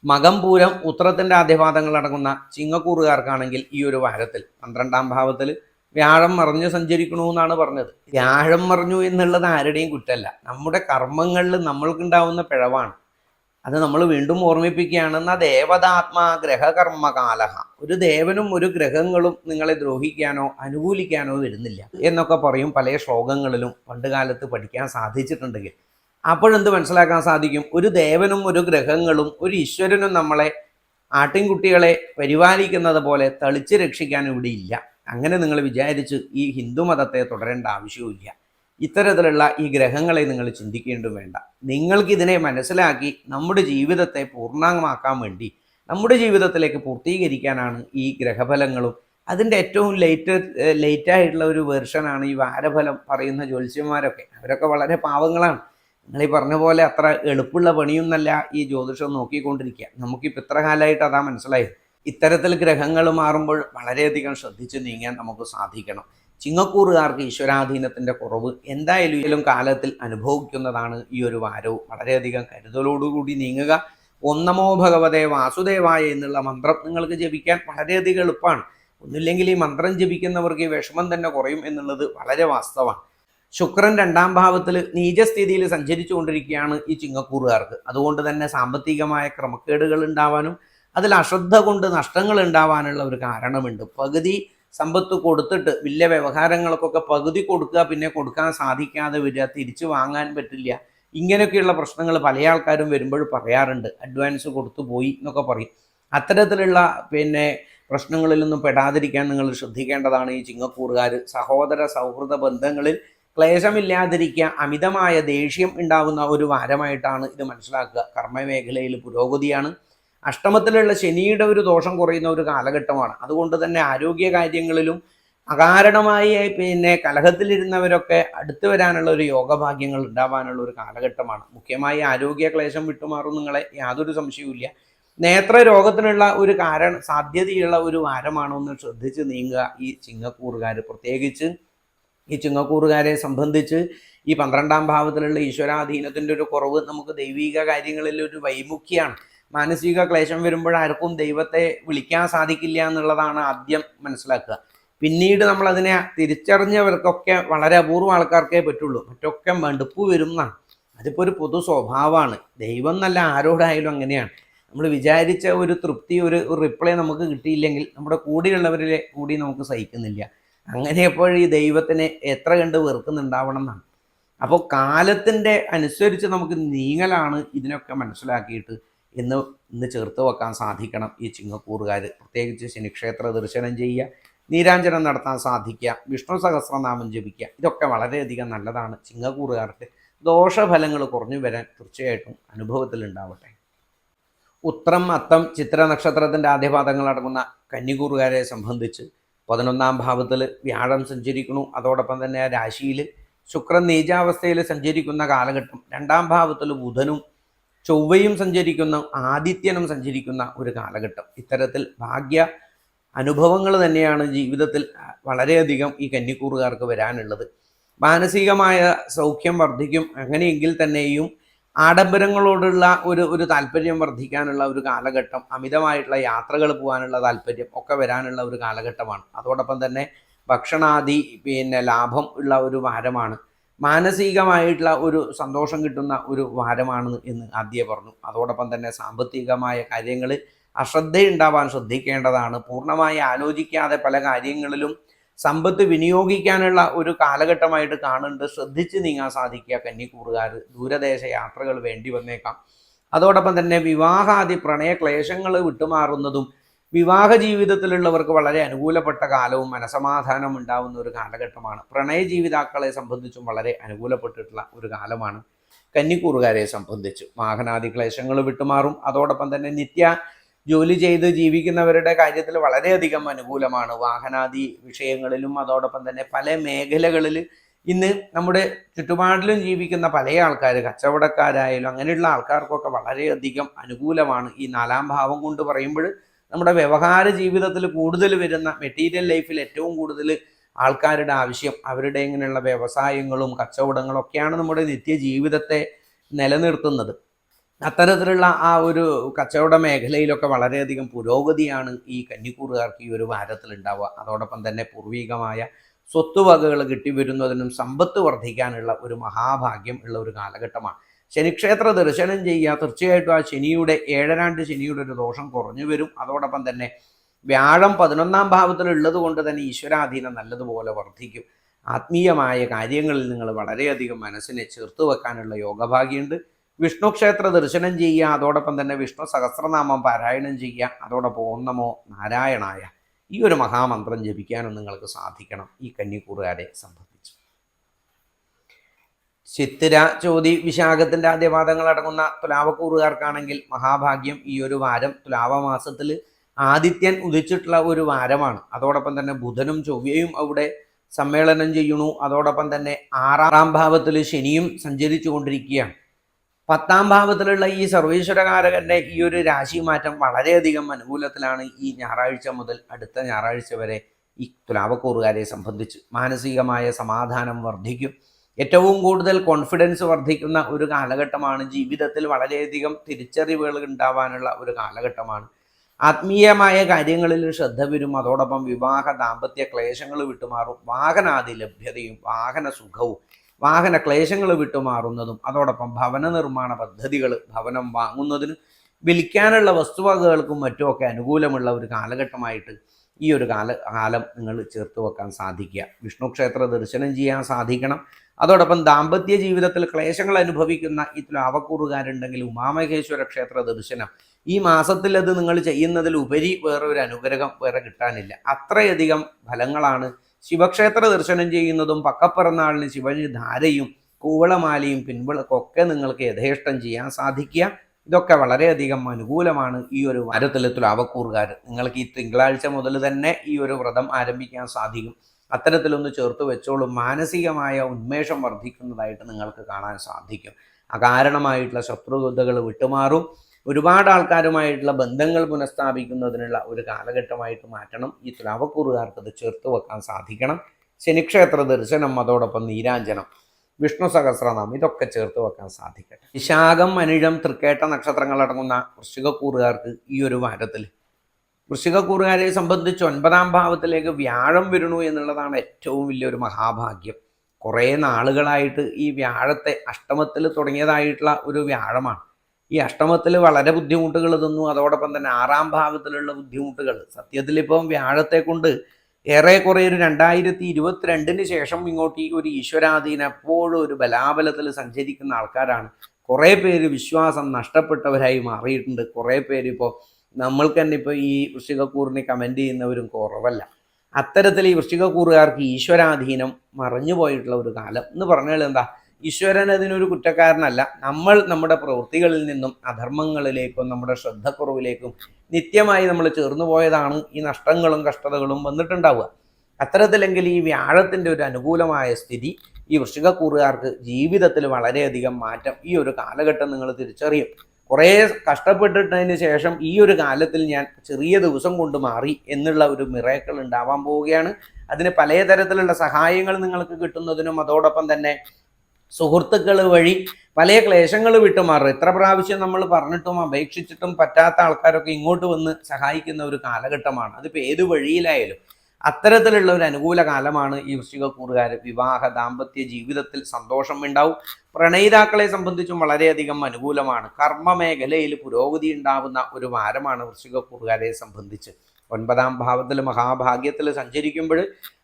മകം പൂരം ഉത്തരത്തിന്റെ ആദ്യപാദങ്ങൾ അടങ്ങുന്ന ചിങ്ങക്കൂറുകാർക്കാണെങ്കിൽ ഈ ഒരു വാരത്തിൽ പന്ത്രണ്ടാം ഭാവത്തിൽ വ്യാഴം മറിഞ്ഞ് സഞ്ചരിക്കണമെന്നാണ് പറഞ്ഞത്. വ്യാഴം മറിഞ്ഞു എന്നുള്ളത് ആരുടെയും കുറ്റമല്ല. നമ്മുടെ കർമ്മങ്ങളിൽ നമ്മൾക്കുണ്ടാവുന്ന പിഴവാണ്. അത് നമ്മൾ വീണ്ടും ഓർമ്മിപ്പിക്കുകയാണെന്ന ദേവതാത്മാ ഗ്രഹകർമ്മകാലഹ. ഒരു ദേവനും ഒരു ഗ്രഹങ്ങളും നിങ്ങളെ ദ്രോഹിക്കാനോ അനുകൂലിക്കാനോ വരുന്നില്ല എന്നൊക്കെ പറയും പല ശ്ലോകങ്ങളിലും പണ്ട് കാലത്ത് പഠിക്കാൻ സാധിച്ചിട്ടുണ്ടെങ്കിൽ. അപ്പോഴെന്ത് മനസ്സിലാക്കാൻ സാധിക്കും? ഒരു ദേവനും ഒരു ഗ്രഹങ്ങളും ഒരു ഈശ്വരനും നമ്മളെ ആട്ടിൻകുട്ടികളെ പരിപാലിക്കുന്നത് പോലെ തളിച്ച് രക്ഷിക്കാൻ ഇവിടെ ഇല്ല. അങ്ങനെ നിങ്ങൾ വിചാരിച്ച് ഈ ഹിന്ദു മതത്തെ തുടരേണ്ട ആവശ്യവുമില്ല. ഇത്തരത്തിലുള്ള ഈ ഗ്രഹങ്ങളെ നിങ്ങൾ ചിന്തിക്കേണ്ടും വേണ്ട. നിങ്ങൾക്ക് ഇതിനെ മനസ്സിലാക്കി നമ്മുടെ ജീവിതത്തെ പൂർണമാക്കാൻ വേണ്ടി നമ്മുടെ ജീവിതത്തിലേക്ക് പൂർത്തീകരിക്കാനാണ് ഈ ഗ്രഹഫലങ്ങളും. അതിന്റെ ഏറ്റവും ലേറ്റ് ലേറ്റായിട്ടുള്ള ഒരു വേർഷനാണ് ഈ വാരഫലം പറയുന്ന ജ്യോത്സ്യന്മാരൊക്കെ അവരൊക്കെ വളരെ പാവങ്ങളാണ്. നിങ്ങൾ ഈ പറഞ്ഞ പോലെ അത്ര എളുപ്പമുള്ള പണിയൊന്നല്ല ഈ ജ്യോതിഷം നോക്കിക്കൊണ്ടിരിക്കുക. നമുക്കിപ്പോൾ ഇത്ര കാലമായിട്ട് അതാ മനസ്സിലായത്. ഇത്തരത്തിൽ ഗ്രഹങ്ങൾ മാറുമ്പോൾ വളരെയധികം ശ്രദ്ധിച്ച് നീങ്ങാൻ നമുക്ക് സാധിക്കണം. ചിങ്ങക്കൂറുകാർക്ക് ഈശ്വരാധീനത്തിന്റെ കുറവ് എന്തായാലും കാലത്തിൽ അനുഭവിക്കുന്നതാണ് ഈ ഒരു വാരവും. വളരെയധികം കരുതലോടുകൂടി നീങ്ങുക. ഒന്നമോ ഭഗവതേ വാസുദേവായ എന്നുള്ള മന്ത്രം നിങ്ങൾക്ക് ജപിക്കാൻ വളരെയധികം എളുപ്പമാണ്. ഒന്നില്ലെങ്കിൽ ഈ മന്ത്രം ജപിക്കുന്നവർക്ക് ഈ വിഷമം തന്നെ കുറയും എന്നുള്ളത് വളരെ വാസ്തവമാണ്. ശുക്രൻ രണ്ടാം ഭാവത്തിൽ നീചസ്ഥിതിയിൽ സഞ്ചരിച്ചുകൊണ്ടിരിക്കുകയാണ് ഈ ചിങ്ങക്കൂറുകാർക്ക്. അതുകൊണ്ട് തന്നെ സാമ്പത്തികമായ ക്രമക്കേടുകൾ ഉണ്ടാവാനും അതിൽ അശ്രദ്ധ കൊണ്ട് നഷ്ടങ്ങൾ ഉണ്ടാവാനുള്ള ഒരു കാരണമുണ്ട്. പകുതി സമ്പത്ത് കൊടുത്തിട്ട് വില്ല വ്യവഹാരങ്ങൾക്കൊക്കെ പകുതി കൊടുക്കുക പിന്നെ കൊടുക്കാൻ സാധിക്കാതെ വരിക തിരിച്ചു വാങ്ങാൻ പറ്റില്ല. ഇങ്ങനെയൊക്കെയുള്ള പ്രശ്നങ്ങൾ പല ആൾക്കാരും വരുമ്പോൾ പറയാറുണ്ട്. അഡ്വാൻസ് കൊടുത്തു പോയി എന്നൊക്കെ പറയും. അത്തരത്തിലുള്ള പിന്നെ പ്രശ്നങ്ങളിലൊന്നും പെടാതിരിക്കാൻ നിങ്ങൾ ശ്രദ്ധിക്കേണ്ടതാണ് ഈ ചിങ്ങക്കൂറുകാർ. സഹോദര സൗഹൃദ ബന്ധങ്ങളിൽ ക്ലേശമില്ലാതിരിക്കുക അമിതമായ ദേഷ്യം ഉണ്ടാകുന്ന ഒരു വാരമായിട്ടാണ് ഇത് മനസ്സിലാക്കുക. കർമ്മമേഖലയിൽ പുരോഗതിയാണ്. അഷ്ടമത്തിലുള്ള ശനിയുടെ ഒരു ദോഷം കുറയുന്ന ഒരു കാലഘട്ടമാണ്. അതുകൊണ്ട് തന്നെ ആരോഗ്യ കാര്യങ്ങളിലും അകാരണമായി പിന്നെ കലഹത്തിലിരുന്നവരൊക്കെ അടുത്തു വരാനുള്ള ഒരു യോഗഭാഗ്യങ്ങൾ ഉണ്ടാവാനുള്ള ഒരു കാലഘട്ടമാണ്. മുഖ്യമായി ആരോഗ്യ ക്ലേശം വിട്ടുമാറും നിങ്ങളെ യാതൊരു സംശയവുമില്ല നേത്ര രോഗത്തിനുള്ള ഒരു കാരണം സാധ്യതയുള്ള ഒരു വാരമാണോ എന്ന് ശ്രദ്ധിച്ച് നീങ്ങുക. ഈ ചിങ്ങക്കൂറുകാർ പ്രത്യേകിച്ച് ഈ ചിങ്ങക്കൂറുകാരെ സംബന്ധിച്ച് ഈ പന്ത്രണ്ടാം ഭാവത്തിലുള്ള ഈശ്വരാധീനത്തിന്റെ ഒരു കുറവ് നമുക്ക് ദൈവിക കാര്യങ്ങളിൽ ഒരു വൈമുഖ്യാണ്. മാനസിക ക്ലേശം വരുമ്പോഴാർക്കും ദൈവത്തെ വിളിക്കാൻ സാധിക്കില്ല എന്നുള്ളതാണ് ആദ്യം മനസ്സിലാക്കുക. പിന്നീട് നമ്മൾ അതിനെ തിരിച്ചറിഞ്ഞവർക്കൊക്കെ വളരെ അപൂർവ ആൾക്കാർക്കേ പറ്റുള്ളൂ. മറ്റൊക്കെ മടുപ്പ് വരും എന്നാണ്. അതിപ്പോൾ ഒരു പൊതു സ്വഭാവമാണ്. ദൈവം എന്നല്ല ആരോടായാലും അങ്ങനെയാണ്. നമ്മൾ വിചാരിച്ച ഒരു തൃപ്തി ഒരു റിപ്ലൈ നമുക്ക് കിട്ടിയില്ലെങ്കിൽ നമ്മുടെ കൂടെയുള്ളവരിലെ കൂടി നമുക്ക് സഹിക്കുന്നില്ല. അങ്ങനെ ഈ ദൈവത്തിനെ എത്ര കണ്ട് വെറുക്കുന്നുണ്ടാവണം എന്നാണ്. അപ്പോൾ കാലത്തിന്റെ അനുസരിച്ച് നമുക്ക് നീങ്ങലാണ് ഇതിനൊക്കെ മനസ്സിലാക്കിയിട്ട് ഇന്ന് ഇന്ന് ചേർത്ത് വെക്കാൻ സാധിക്കണം ഈ ചിങ്ങക്കൂറുകാർ പ്രത്യേകിച്ച് ശനിക്ഷേത്ര ദർശനം ചെയ്യുക നീരാഞ്ജനം നടത്താൻ സാധിക്കുക വിഷ്ണു സഹസ്രനാമം ജപിക്കുക ഇതൊക്കെ വളരെയധികം നല്ലതാണ് ചിങ്ങക്കൂറുകാർക്ക്. ദോഷഫലങ്ങൾ കുറഞ്ഞു വരാൻ തീർച്ചയായിട്ടും അനുഭവത്തിലുണ്ടാവട്ടെ. ഉത്രം അത്തം ചിത്ര നക്ഷത്രത്തിന്റെ ആദ്യപാദങ്ങൾ അടങ്ങുന്ന കന്നികൂറുകാരെ സംബന്ധിച്ച് പതിനൊന്നാം ഭാവത്തിൽ വ്യാഴം സഞ്ചരിക്കുന്നു. അതോടൊപ്പം തന്നെ രാശിയിൽ ശുക്രൻ നീചാവസ്ഥയിൽ സഞ്ചരിക്കുന്ന കാലഘട്ടം. രണ്ടാം ഭാവത്തിൽ ബുധനും ചൊവ്വയും സഞ്ചരിക്കുന്ന ആദിത്യനും സഞ്ചരിക്കുന്ന ഒരു കാലഘട്ടം. ഇത്തരത്തിൽ ഭാഗ്യ അനുഭവങ്ങൾ തന്നെയാണ് ജീവിതത്തിൽ വളരെയധികം ഈ കന്നിക്കൂറുകാർക്ക് വരാനുള്ളത്. മാനസികമായ സൗഖ്യം വർദ്ധിക്കും. അങ്ങനെയെങ്കിൽ തന്നെയും ആഡംബരങ്ങളോടുള്ള ഒരു ഒരു താല്പര്യം വർദ്ധിക്കാനുള്ള ഒരു കാലഘട്ടം അമിതമായിട്ടുള്ള യാത്രകൾ പോകാനുള്ള താല്പര്യം ഒക്കെ വരാനുള്ള ഒരു കാലഘട്ടമാണ്. അതോടൊപ്പം തന്നെ ഭക്ഷണാദി പിന്നെ ലാഭം ഉള്ള ഒരു വാരമാണ്. മാനസികമായിട്ടുള്ള ഒരു സന്തോഷം കിട്ടുന്ന ഒരു വാരമാണ് എന്ന് ആദ്യം പറഞ്ഞു. അതോടൊപ്പം തന്നെ സാമ്പത്തികമായ കാര്യങ്ങൾ അശ്രദ്ധയുണ്ടാവാൻ ശ്രദ്ധിക്കേണ്ടതാണ്. പൂർണമായി ആലോചിക്കാതെ പല കാര്യങ്ങളിലും സമ്പത്ത് വിനിയോഗിക്കാനുള്ള ഒരു കാലഘട്ടമായിട്ട് കാണുന്നുണ്ട്. ശ്രദ്ധിച്ച് നീങ്ങാൻ സാധിക്കുക കന്നിക്കൂറുകാർ. ദൂരദേശ യാത്രകൾ വേണ്ടി വന്നേക്കാം. അതോടൊപ്പം തന്നെ വിവാഹാദി പ്രണയ ക്ലേശങ്ങൾ വിട്ടുമാറുന്നതും വിവാഹ ജീവിതത്തിലുള്ളവർക്ക് വളരെ അനുകൂലപ്പെട്ട കാലവും മനസമാധാനം ഉണ്ടാവുന്ന ഒരു കാലഘട്ടമാണ്. പ്രണയ ജീവിതാക്കളെ സംബന്ധിച്ചും വളരെ അനുകൂലപ്പെട്ടിട്ടുള്ള ഒരു കാലമാണ് കന്നിക്കൂറുകാരെ സംബന്ധിച്ച്. വാഹനാദി ക്ലേശങ്ങൾ വിട്ടുമാറും. അതോടൊപ്പം തന്നെ നിത്യ ജോലി ചെയ്ത് ജീവിക്കുന്നവരുടെ കാര്യത്തിൽ വളരെയധികം അനുകൂലമാണ്. വാഹനാദി വിഷയങ്ങളിലും അതോടൊപ്പം തന്നെ പല മേഖലകളിൽ ഇന്ന് നമ്മുടെ ചുറ്റുപാടിലും ജീവിക്കുന്ന പല ആൾക്കാർ കച്ചവടക്കാരായാലും അങ്ങനെയുള്ള ആൾക്കാർക്കൊക്കെ വളരെയധികം അനുകൂലമാണ്. ഈ നാലാം ഭാവം കൊണ്ട് പറയുമ്പോൾ നമ്മുടെ വ്യവഹാര ജീവിതത്തിൽ കൂടുതൽ വരുന്ന മെറ്റീരിയൽ ലൈഫിൽ ഏറ്റവും കൂടുതൽ ആൾക്കാരുടെ ആവശ്യം അവരുടെ ഇങ്ങനെയുള്ള വ്യവസായങ്ങളും കച്ചവടങ്ങളും ഒക്കെയാണ് നമ്മുടെ നിത്യജീവിതത്തെ നിലനിർത്തുന്നത്. അത്തരത്തിലുള്ള ആ ഒരു കച്ചവട മേഖലയിലൊക്കെ വളരെയധികം പുരോഗതിയാണ് ഈ കന്നിക്കൂറുകാർക്ക് ഈ ഒരു വാരത്തിൽ ഉണ്ടാവുക. അതോടൊപ്പം തന്നെ പൂർവികമായ സ്വത്തുവകകൾ കിട്ടിവരുന്നതിനും സമ്പത്ത് വർദ്ധിക്കാനുള്ള ഒരു മഹാഭാഗ്യം ഉള്ള ഒരു കാലഘട്ടമാണ്. ശനിക്ഷേത്ര ദർശനം ചെയ്യുക. തീർച്ചയായിട്ടും ആ ശനിയുടെ ഏഴരാണ്ട് ശനിയുടെ ഒരു ദോഷം കുറഞ്ഞു വരും. അതോടൊപ്പം തന്നെ വ്യാഴം പതിനൊന്നാം ഭാവത്തിൽ ഉള്ളത് കൊണ്ട് തന്നെ ഈശ്വരാധീനം നല്ലതുപോലെ വർദ്ധിക്കും. ആത്മീയമായ കാര്യങ്ങളിൽ നിങ്ങൾ വളരെയധികം മനസ്സിനെ ചേർത്ത് വെക്കാനുള്ള യോഗഭാഗ്യമുണ്ട്. വിഷ്ണു ക്ഷേത്ര ദർശനം ചെയ്യുക. അതോടൊപ്പം തന്നെ വിഷ്ണു സഹസ്രനാമം പാരായണം ചെയ്യുക. അതോടൊപ്പം ഓം നമോ നാരായണായ ഈ ഒരു മഹാമന്ത്രം ജപിക്കാനും നിങ്ങൾക്ക് സാധിക്കണം. ഈ കന്നിക്കൂറുകാരെ സംബന്ധിച്ച്. ചിത്തിര ചോതി വിശാഖത്തിന്റെ ആദ്യപാദങ്ങൾ അടങ്ങുന്ന തുലാവക്കൂറുകാർക്കാണെങ്കിൽ മഹാഭാഗ്യം ഈ ഒരു വാരം തുലാവമാസത്തിൽ ആദിത്യൻ ഉദിച്ചിട്ടുള്ള ഒരു വാരമാണ്. അതോടൊപ്പം തന്നെ ബുധനും ചൊവ്വയും അവിടെ സമ്മേളനം ചെയ്യണു അതോടൊപ്പം തന്നെ ആറാം ഭാവത്തിൽ ശനിയും സഞ്ചരിച്ചു കൊണ്ടിരിക്കുകയാണ്. പത്താം ഭാവത്തിലുള്ള ഈ സർവീശ്വരകാരകന്റെ ഈ ഒരു രാശി മാറ്റം വളരെയധികം അനുകൂലത്തിലാണ് ഈ ഞായറാഴ്ച മുതൽ അടുത്ത ഞായറാഴ്ച വരെ ഈ തുലാവക്കൂറുകാരെ സംബന്ധിച്ച് മാനസികമായ സമാധാനം വർദ്ധിക്കും. ഏറ്റവും കൂടുതൽ കോൺഫിഡൻസ് വർദ്ധിക്കുന്ന ഒരു കാലഘട്ടമാണ് ജീവിതത്തിൽ വളരെയധികം തിരിച്ചറിവുകൾ ഉണ്ടാവാനുള്ള ഒരു കാലഘട്ടമാണ്. ആത്മീയമായ കാര്യങ്ങളിൽ ശ്രദ്ധ വരും അതോടൊപ്പം വിവാഹ ദാമ്പത്യ ക്ലേശങ്ങൾ വിട്ടുമാറും വാഹനാദി ലഭ്യതയും വാഹന സുഖവും വാഹന ക്ലേശങ്ങൾ വിട്ടുമാറുന്നതും അതോടൊപ്പം ഭവന നിർമ്മാണ പദ്ധതികൾ ഭവനം വാങ്ങുന്നതിന് വിൽക്കാനുള്ള വസ്തുവകകൾക്കും മറ്റുമൊക്കെ അനുകൂലമുള്ള ഒരു കാലഘട്ടമായിട്ട് ഈ ഒരു കാല കാലം നിങ്ങൾ ചേർത്ത് വെക്കാൻ സാധിക്കുക. വിഷ്ണു ക്ഷേത്ര ദർശനം ചെയ്യാൻ സാധിക്കണം. അതോടൊപ്പം ദാമ്പത്യ ജീവിതത്തിൽ ക്ലേശങ്ങൾ അനുഭവിക്കുന്ന ഈ അവക്കൂറുകാരുണ്ടെങ്കിൽ ഉമാമഹേശ്വര ക്ഷേത്ര ദർശനം. ഈ മാസത്തിൽ അത് നിങ്ങൾ ചെയ്യുന്നതിൽ ഉപരി വേറെ ഒരു അനുഗ്രഹം വേറെ കിട്ടാനില്ല. അത്രയധികം ഫലങ്ങളാണ്. ശിവക്ഷേത്ര ദർശനം ചെയ്യുന്നതും പക്കപ്പിറന്നാളിന് ശിവന് ധാരയും കൂവളമാലയും പിൻവിളക്കൊക്കെ നിങ്ങൾക്ക് യഥേഷ്ടം ചെയ്യാൻ സാധിക്കുക. ഇതൊക്കെ വളരെയധികം അനുകൂലമാണ് ഈ ഒരു വാരത്തിലെ തുലാവക്കൂറുകാർ നിങ്ങൾക്ക് ഈ തിങ്കളാഴ്ച മുതൽ തന്നെ ഈ ഒരു വ്രതം ആരംഭിക്കാൻ സാധിക്കും. അത്തരത്തിലൊന്ന് ചേർത്ത് വെച്ചോളും. മാനസികമായ ഉന്മേഷം വർദ്ധിക്കുന്നതായിട്ട് നിങ്ങൾക്ക് കാണാൻ സാധിക്കും. അകാരണമായിട്ടുള്ള ശത്രുതകൾ വിട്ടുമാറും. ഒരുപാട് ആൾക്കാരുമായിട്ടുള്ള ബന്ധങ്ങൾ പുനഃസ്ഥാപിക്കുന്നതിനുള്ള ഒരു കാലഘട്ടമായിട്ട് മാറ്റണം. ഈ തുലാവക്കൂറുകാർക്ക് അത് ചേർത്ത് വെക്കാൻ സാധിക്കണം. ശനിക്ഷേത്ര ദർശനം അതോടൊപ്പം നീരാഞ്ജനം വിഷ്ണു സഹസ്രനാമം ഇതൊക്കെ ചേർത്ത് വെക്കാൻ സാധിക്കട്ടെ. വിശാഖം അനിഴം തൃക്കേട്ട നക്ഷത്രങ്ങൾ അടങ്ങുന്ന വൃശ്ചികക്കൂറുകാർക്ക് ഈ ഒരു വാരത്തിൽ വൃശ്ചികക്കൂറുകാരെ സംബന്ധിച്ച് ഒൻപതാം ഭാവത്തിലേക്ക് വ്യാഴം വരുന്നു എന്നുള്ളതാണ് ഏറ്റവും വലിയൊരു മഹാഭാഗ്യം. കുറേ നാളുകളായിട്ട് ഈ വ്യാഴത്തെ അഷ്ടമത്തിൽ തുടങ്ങിയതായിട്ടുള്ള ഒരു വ്യാഴമാണ്. ഈ അഷ്ടമത്തിൽ വളരെ ബുദ്ധിമുട്ടുകൾ തന്നു അതോടൊപ്പം തന്നെ ആറാം ഭാവത്തിലുള്ള ബുദ്ധിമുട്ടുകൾ. സത്യത്തിൽ ഇപ്പം വ്യാഴത്തെ കൊണ്ട് ഏറെ കുറെ ഒരു രണ്ടായിരത്തി ഇരുപത്തിരണ്ടിന് ശേഷം ഇങ്ങോട്ട് ഈ ഒരു ഈശ്വരാധീന എപ്പോഴും ഒരു ബലാബലത്തിൽ സഞ്ചരിക്കുന്ന ആൾക്കാരാണ്. കുറേ പേര് വിശ്വാസം നഷ്ടപ്പെട്ടവരായി മാറിയിട്ടുണ്ട്. കുറേ പേര് ഇപ്പോൾ നമ്മൾക്ക് തന്നെ ഇപ്പോൾ ഈ വൃശ്ചികക്കൂറിനെ കമന്റ് ചെയ്യുന്നവരും കുറവല്ല. അത്തരത്തിൽ ഈ വൃശ്ചികക്കൂറുകാർക്ക് ഈശ്വരാധീനം മറഞ്ഞു പോയിട്ടുള്ള ഒരു കാലം എന്ന് പറഞ്ഞാൽ എന്താ? ഈശ്വരൻ അതിനൊരു കുറ്റക്കാരനല്ല. നമ്മൾ നമ്മുടെ പ്രവൃത്തികളിൽ നിന്നും അധർമ്മങ്ങളിലേക്കും നമ്മുടെ ശ്രദ്ധക്കുറവിലേക്കും നിത്യമായി നമ്മൾ ചേർന്നു പോയതാണ് ഈ നഷ്ടങ്ങളും കഷ്ടതകളും വന്നിട്ടുണ്ടാവുക. അത്തരത്തിലെങ്കിൽ ഈ വ്യാഴത്തിന്റെ ഒരു അനുകൂലമായ സ്ഥിതി ഈ വൃശ്ചികക്കൂറുകാർക്ക് ജീവിതത്തിൽ വളരെയധികം മാറ്റം ഈ ഒരു കാലഘട്ടം നിങ്ങൾ തിരിച്ചറിയും. കുറേ കഷ്ടപ്പെട്ടിട്ടതിന് ശേഷം ഈ ഒരു കാലത്തിൽ ഞാൻ ചെറിയ ദിവസം കൊണ്ട് മാറി എന്നുള്ള ഒരു മിറേക്കൾ ഉണ്ടാവാൻ പോവുകയാണ്. അതിന് പലതരത്തിലുള്ള സഹായങ്ങൾ നിങ്ങൾക്ക് കിട്ടുന്നതിനും അതോടൊപ്പം തന്നെ സുഹൃത്തുക്കൾ വഴി പല ക്ലേശങ്ങൾ വിട്ടുമാറും എത്ര പ്രാവശ്യം നമ്മൾ പറഞ്ഞിട്ടും അപേക്ഷിച്ചിട്ടും പറ്റാത്ത ആൾക്കാരൊക്കെ ഇങ്ങോട്ട് വന്ന് സഹായിക്കുന്ന ഒരു കാലഘട്ടമാണ്. അതിപ്പോൾ ഏത് വഴിയിലായാലും അത്തരത്തിലുള്ള ഒരു അനുകൂല കാലമാണ് ഈ വൃശ്ചികക്കൂറുകാർ വിവാഹ ദാമ്പത്യ ജീവിതത്തിൽ സന്തോഷം ഉണ്ടാവും. പ്രണയിതാക്കളെ സംബന്ധിച്ചും വളരെയധികം അനുകൂലമാണ്. കർമ്മ മേഖലയിൽ പുരോഗതി ഉണ്ടാവുന്ന ഒരു വാരമാണ് വൃശ്ചികക്കൂറുകാരെ സംബന്ധിച്ച്. ഒൻപതാം ഭാവത്തിൽ മഹാഭാഗ്യത്തിൽ സഞ്ചരിക്കുമ്പോൾ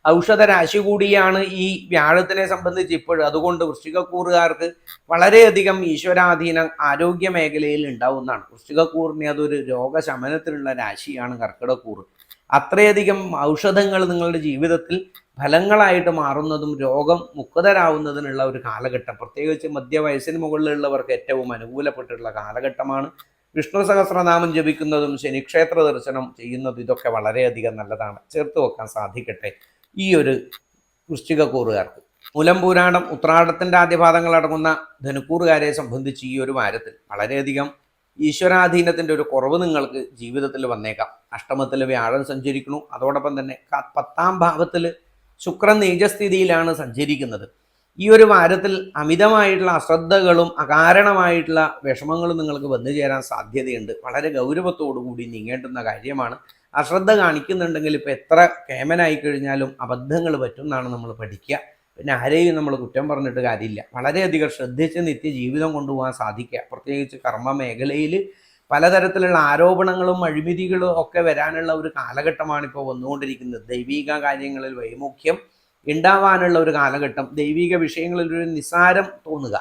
ഔഷധ രാശി കൂടിയാണ് ഈ വ്യാഴത്തിനെ സംബന്ധിച്ച് ഇപ്പോഴും അതുകൊണ്ട് വൃശ്ചികക്കൂറുകാർക്ക് വളരെയധികം ഈശ്വരാധീനം ആരോഗ്യ മേഖലയിൽ ഉണ്ടാവുന്നതാണ്. വൃശ്ചികക്കൂറിനെ അതൊരു രോഗശമനത്തിനുള്ള രാശിയാണ് കർക്കിടക്കൂറ്. അത്രയധികം ഔഷധങ്ങൾ നിങ്ങളുടെ ജീവിതത്തിൽ ഫലങ്ങളായിട്ട് മാറുന്നതും രോഗം മുക്തരാവുന്നതിനുള്ള ഒരു കാലഘട്ടം. പ്രത്യേകിച്ച് മധ്യവയസ്സിന് മുകളിലുള്ളവർക്ക് ഏറ്റവും അനുകൂലപ്പെട്ടിട്ടുള്ള കാലഘട്ടമാണ്. വിഷ്ണു സഹസ്രനാമം ജപിക്കുന്നതും ശനിക്ഷേത്ര ദർശനം ചെയ്യുന്നതും ഇതൊക്കെ വളരെയധികം നല്ലതാണ്. ചേർത്ത് വെക്കാൻ സാധിക്കട്ടെ ഈ ഒരു വൃശ്ചികക്കൂറുകാർക്ക് മൂലംപൂരാടം ഉത്രാടത്തിന്റെ ആദ്യപാദങ്ങൾ അടങ്ങുന്ന ധനുക്കൂറുകാരെ സംബന്ധിച്ച് ഈ ഒരു വാരത്തിൽ വളരെയധികം ഈശ്വരാധീനത്തിന്റെ ഒരു കുറവ് നിങ്ങൾക്ക് ജീവിതത്തിൽ വന്നേക്കാം. അഷ്ടമത്തിൽ വ്യാഴം സഞ്ചരിക്കുന്നു. അതോടൊപ്പം തന്നെ പത്താം ഭാവത്തിൽ ശുക്രൻ നീചസ്ഥിതിയിലാണ് സഞ്ചരിക്കുന്നത്. ഈ ഒരു വാരത്തിൽ അമിതമായിട്ടുള്ള അശ്രദ്ധകളും അകാരണമായിട്ടുള്ള വിഷമങ്ങളും നിങ്ങൾക്ക് വന്നു ചേരാൻ സാധ്യതയുണ്ട്. വളരെ ഗൗരവത്തോടു കൂടി നീങ്ങേണ്ടുന്ന കാര്യമാണ്. അശ്രദ്ധ കാണിക്കുന്നുണ്ടെങ്കിൽ ഇപ്പോൾ എത്ര കേമനായി കഴിഞ്ഞാലും അബദ്ധങ്ങൾ പറ്റുമെന്നാണ് നമ്മൾ പഠിക്കുക. പിന്നെ ആരെയും നമ്മൾ കുറ്റം പറഞ്ഞിട്ട് കാര്യമില്ല. വളരെയധികം ശ്രദ്ധിച്ച് നിത്യജീവിതം കൊണ്ടുപോകാൻ സാധിക്കുക. പ്രത്യേകിച്ച് കർമ്മ മേഖലയിൽ പലതരത്തിലുള്ള ആരോപണങ്ങളും അഴിമതികളും ഒക്കെ വരാനുള്ള ഒരു കാലഘട്ടമാണ് ഇപ്പോൾ വന്നുകൊണ്ടിരിക്കുന്നത്. ദൈവിക കാര്യങ്ങളിൽ വൈമുഖ്യം ഉണ്ടാവാനുള്ള ഒരു കാലഘട്ടം ദൈവിക വിഷയങ്ങളിൽ ഒരു നിസാരം തോന്നുക.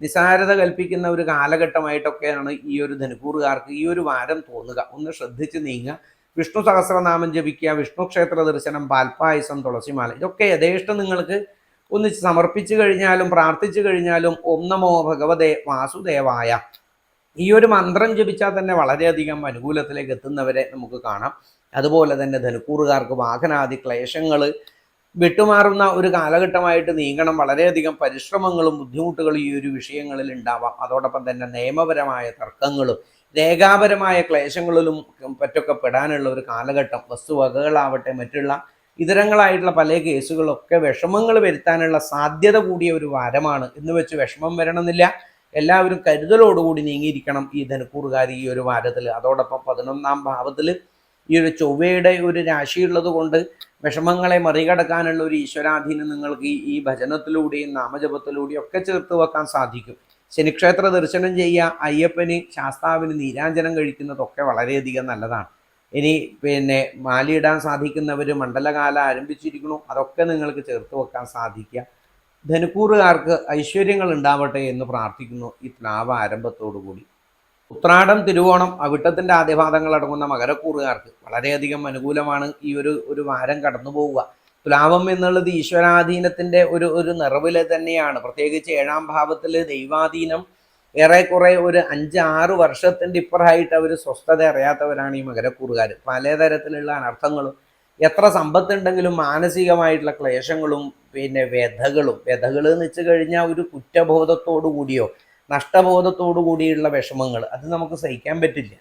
നിസാരത കൽപ്പിക്കുന്ന ഒരു കാലഘട്ടമായിട്ടൊക്കെയാണ് ഈ ഒരു ധനുക്കൂറുകാർക്ക് ഈ ഒരു വാരം തോന്നുക. ഒന്ന് ശ്രദ്ധിച്ച് നീങ്ങുക. വിഷ്ണു സഹസ്രനാമം ജപിക്കുക വിഷ്ണു ക്ഷേത്ര ദർശനം പാൽപ്പായസം തുളസിമാല ഇതൊക്കെ യഥേഷ്ടം നിങ്ങൾക്ക് ഒന്നിച്ച് സമർപ്പിച്ചു കഴിഞ്ഞാലും പ്രാർത്ഥിച്ചു കഴിഞ്ഞാലും ഓം നമോ ഭഗവതേ വാസുദേവായ. ഈ ഒരു മന്ത്രം ജപിച്ചാൽ തന്നെ വളരെയധികം അനുകൂലത്തിലേക്ക് എത്തുന്നവരെ നമുക്ക് കാണാം. അതുപോലെ തന്നെ ധനുക്കൂറുകാർക്ക് വാഹനാദി ക്ലേശങ്ങൾ വിട്ടുമാറുന്ന ഒരു കാലഘട്ടമായിട്ട് നീങ്ങണം. വളരെയധികം പരിശ്രമങ്ങളും ബുദ്ധിമുട്ടുകളും ഈ ഒരു വിഷയങ്ങളിൽ ഉണ്ടാവാം. അതോടൊപ്പം തന്നെ നിയമപരമായ തർക്കങ്ങളും രേഖാപരമായ ക്ലേശങ്ങളിലും പറ്റൊക്കെ പെടാനുള്ള ഒരു കാലഘട്ടം വസ്തുവകകളാവട്ടെ മറ്റുള്ള ഇതരങ്ങളായിട്ടുള്ള പല കേസുകളൊക്കെ വിഷമങ്ങൾ വരുത്താനുള്ള സാധ്യത കൂടിയ ഒരു വാരമാണ്. എന്ന് വെച്ച് വിഷമം വരണമെന്നില്ല. എല്ലാവരും കരുതലോടുകൂടി നീങ്ങിയിരിക്കണം ഈ ധനുക്കൂറുകാർ ഈ ഒരു വാരത്തിൽ അതോടൊപ്പം പതിനൊന്നാം ഭാവത്തിൽ ഈ ഒരു ചൊവ്വയുടെ ഒരു രാശിയുള്ളത് കൊണ്ട് വിഷമങ്ങളെ മറികടക്കാനുള്ള ഒരു ഈശ്വരാധീനം നിങ്ങൾക്ക് ഈ ഭജനത്തിലൂടെയും നാമജപത്തിലൂടെയും ഒക്കെ ചേർത്ത് വെക്കാൻ സാധിക്കും. ശനിക്ഷേത്ര ദർശനം ചെയ്യുക അയ്യപ്പന് ശാസ്താവിന് നീരാഞ്ജനം കഴിക്കുന്നതൊക്കെ വളരെയധികം നല്ലതാണ്. ഇനി പിന്നെ മാലയിടാൻ സാധിക്കുന്നവർ മണ്ഡലകാല ആരംഭിച്ചിരിക്കണു അതൊക്കെ നിങ്ങൾക്ക് ചേർത്ത് വെക്കാൻ സാധിക്കുക. ധനുക്കൂറുകാർക്ക് ഐശ്വര്യങ്ങൾ ഉണ്ടാവട്ടെ എന്ന് പ്രാർത്ഥിക്കുന്നു ഈ പ്ലാവ ആരംഭത്തോടു കൂടി. ഉത്രാടം തിരുവോണം അവിട്ടത്തിന്റെ ആദ്യപാദങ്ങൾ അടങ്ങുന്ന മകരക്കൂറുകാർക്ക് വളരെയധികം അനുകൂലമാണ് ഈ ഒരു ഒരു വാരം കടന്നു പോവുക. തുലാവം എന്നുള്ളത് ഈശ്വരാധീനത്തിന്റെ ഒരു ഒരു നിറവിലെ തന്നെയാണ്. പ്രത്യേകിച്ച് ഏഴാം ഭാവത്തിൽ ദൈവാധീനം ഏറെക്കുറെ ഒരു അഞ്ച് ആറ് വർഷത്തിന്റെ ഇപ്പുറമായിട്ട് അവർ സ്വസ്ഥത അറിയാത്തവരാണ് ഈ മകരക്കൂറുകാർ. പലതരത്തിലുള്ള അനർത്ഥങ്ങളും എത്ര സമ്പത്തുണ്ടെങ്കിലും മാനസികമായിട്ടുള്ള ക്ലേശങ്ങളും പിന്നെ വ്യഥകളും. വ്യഥകൾ എന്ന് വെച്ച് കഴിഞ്ഞാൽ ഒരു കുറ്റബോധത്തോടു കൂടിയോ നഷ്ടബോധത്തോടു കൂടിയുള്ള വിഷമങ്ങൾ അത് നമുക്ക് സഹിക്കാൻ പറ്റില്ല.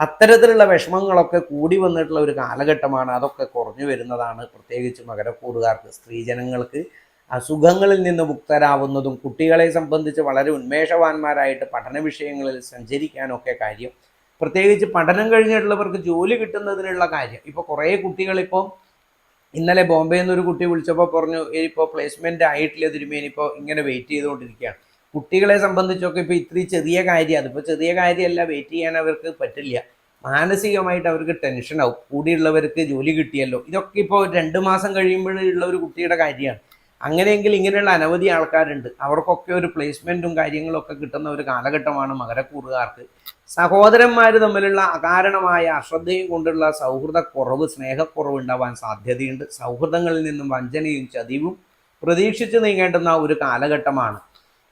അത്തരത്തിലുള്ള വിഷമങ്ങളൊക്കെ കൂടി വന്നിട്ടുള്ള ഒരു കാലഘട്ടമാണ് അതൊക്കെ കുറഞ്ഞു വരുന്നതാണ് പ്രത്യേകിച്ച് മകരക്കൂറുകാർക്ക് സ്ത്രീജനങ്ങൾക്ക് അസുഖങ്ങളിൽ നിന്ന് മുക്തരാവുന്നതും കുട്ടികളെ സംബന്ധിച്ച് വളരെ ഉന്മേഷവാന്മാരായിട്ട് പഠന വിഷയങ്ങളിൽ സഞ്ചരിക്കാനൊക്കെ കാര്യം. പ്രത്യേകിച്ച് പഠനം കഴിഞ്ഞിട്ടുള്ളവർക്ക് ജോലി കിട്ടുന്നതിനുള്ള കാര്യം. ഇപ്പോൾ കുറേ കുട്ടികളിപ്പോൾ ഇന്നലെ ബോംബെയിൽ നിന്നൊരു കുട്ടി വിളിച്ചപ്പോൾ പറഞ്ഞു ഇപ്പോൾ പ്ലേസ്മെന്റ് ആയിട്ടില്ല തിരുമേനിപ്പോൾ ഇങ്ങനെ വെയിറ്റ് ചെയ്തുകൊണ്ടിരിക്കുകയാണ്. കുട്ടികളെ സംബന്ധിച്ചൊക്കെ ഇപ്പോൾ ഇത്രയും ചെറിയ കാര്യമാണ് അതിപ്പോൾ ചെറിയ കാര്യമല്ല വെയിറ്റ് ചെയ്യാൻ അവർക്ക് പറ്റില്ല. മാനസികമായിട്ട് അവർക്ക് ടെൻഷനാവും കൂടിയുള്ളവർക്ക് ജോലി കിട്ടിയല്ലോ. ഇതൊക്കെ ഇപ്പോൾ രണ്ട് മാസം കഴിയുമ്പോഴുള്ള ഒരു കുട്ടിയുടെ കാര്യമാണ്. അങ്ങനെയെങ്കിൽ ഇങ്ങനെയുള്ള അനവധി ആൾക്കാരുണ്ട്. അവർക്കൊക്കെ ഒരു പ്ലേസ്മെന്റും കാര്യങ്ങളൊക്കെ കിട്ടുന്ന ഒരു കാലഘട്ടമാണ് മകരക്കൂറുകാർക്ക്. സഹോദരന്മാർ തമ്മിലുള്ള അകാരണമായ അശ്രദ്ധയും കൊണ്ടുള്ള സൗഹൃദക്കുറവ് സ്നേഹക്കുറവ് ഉണ്ടാവാൻ സാധ്യതയുണ്ട്. സൗഹൃദങ്ങളിൽ നിന്നും വഞ്ചനയും ചതിവും പ്രതീക്ഷിച്ച് നീങ്ങേണ്ടുന്ന ഒരു കാലഘട്ടമാണ്.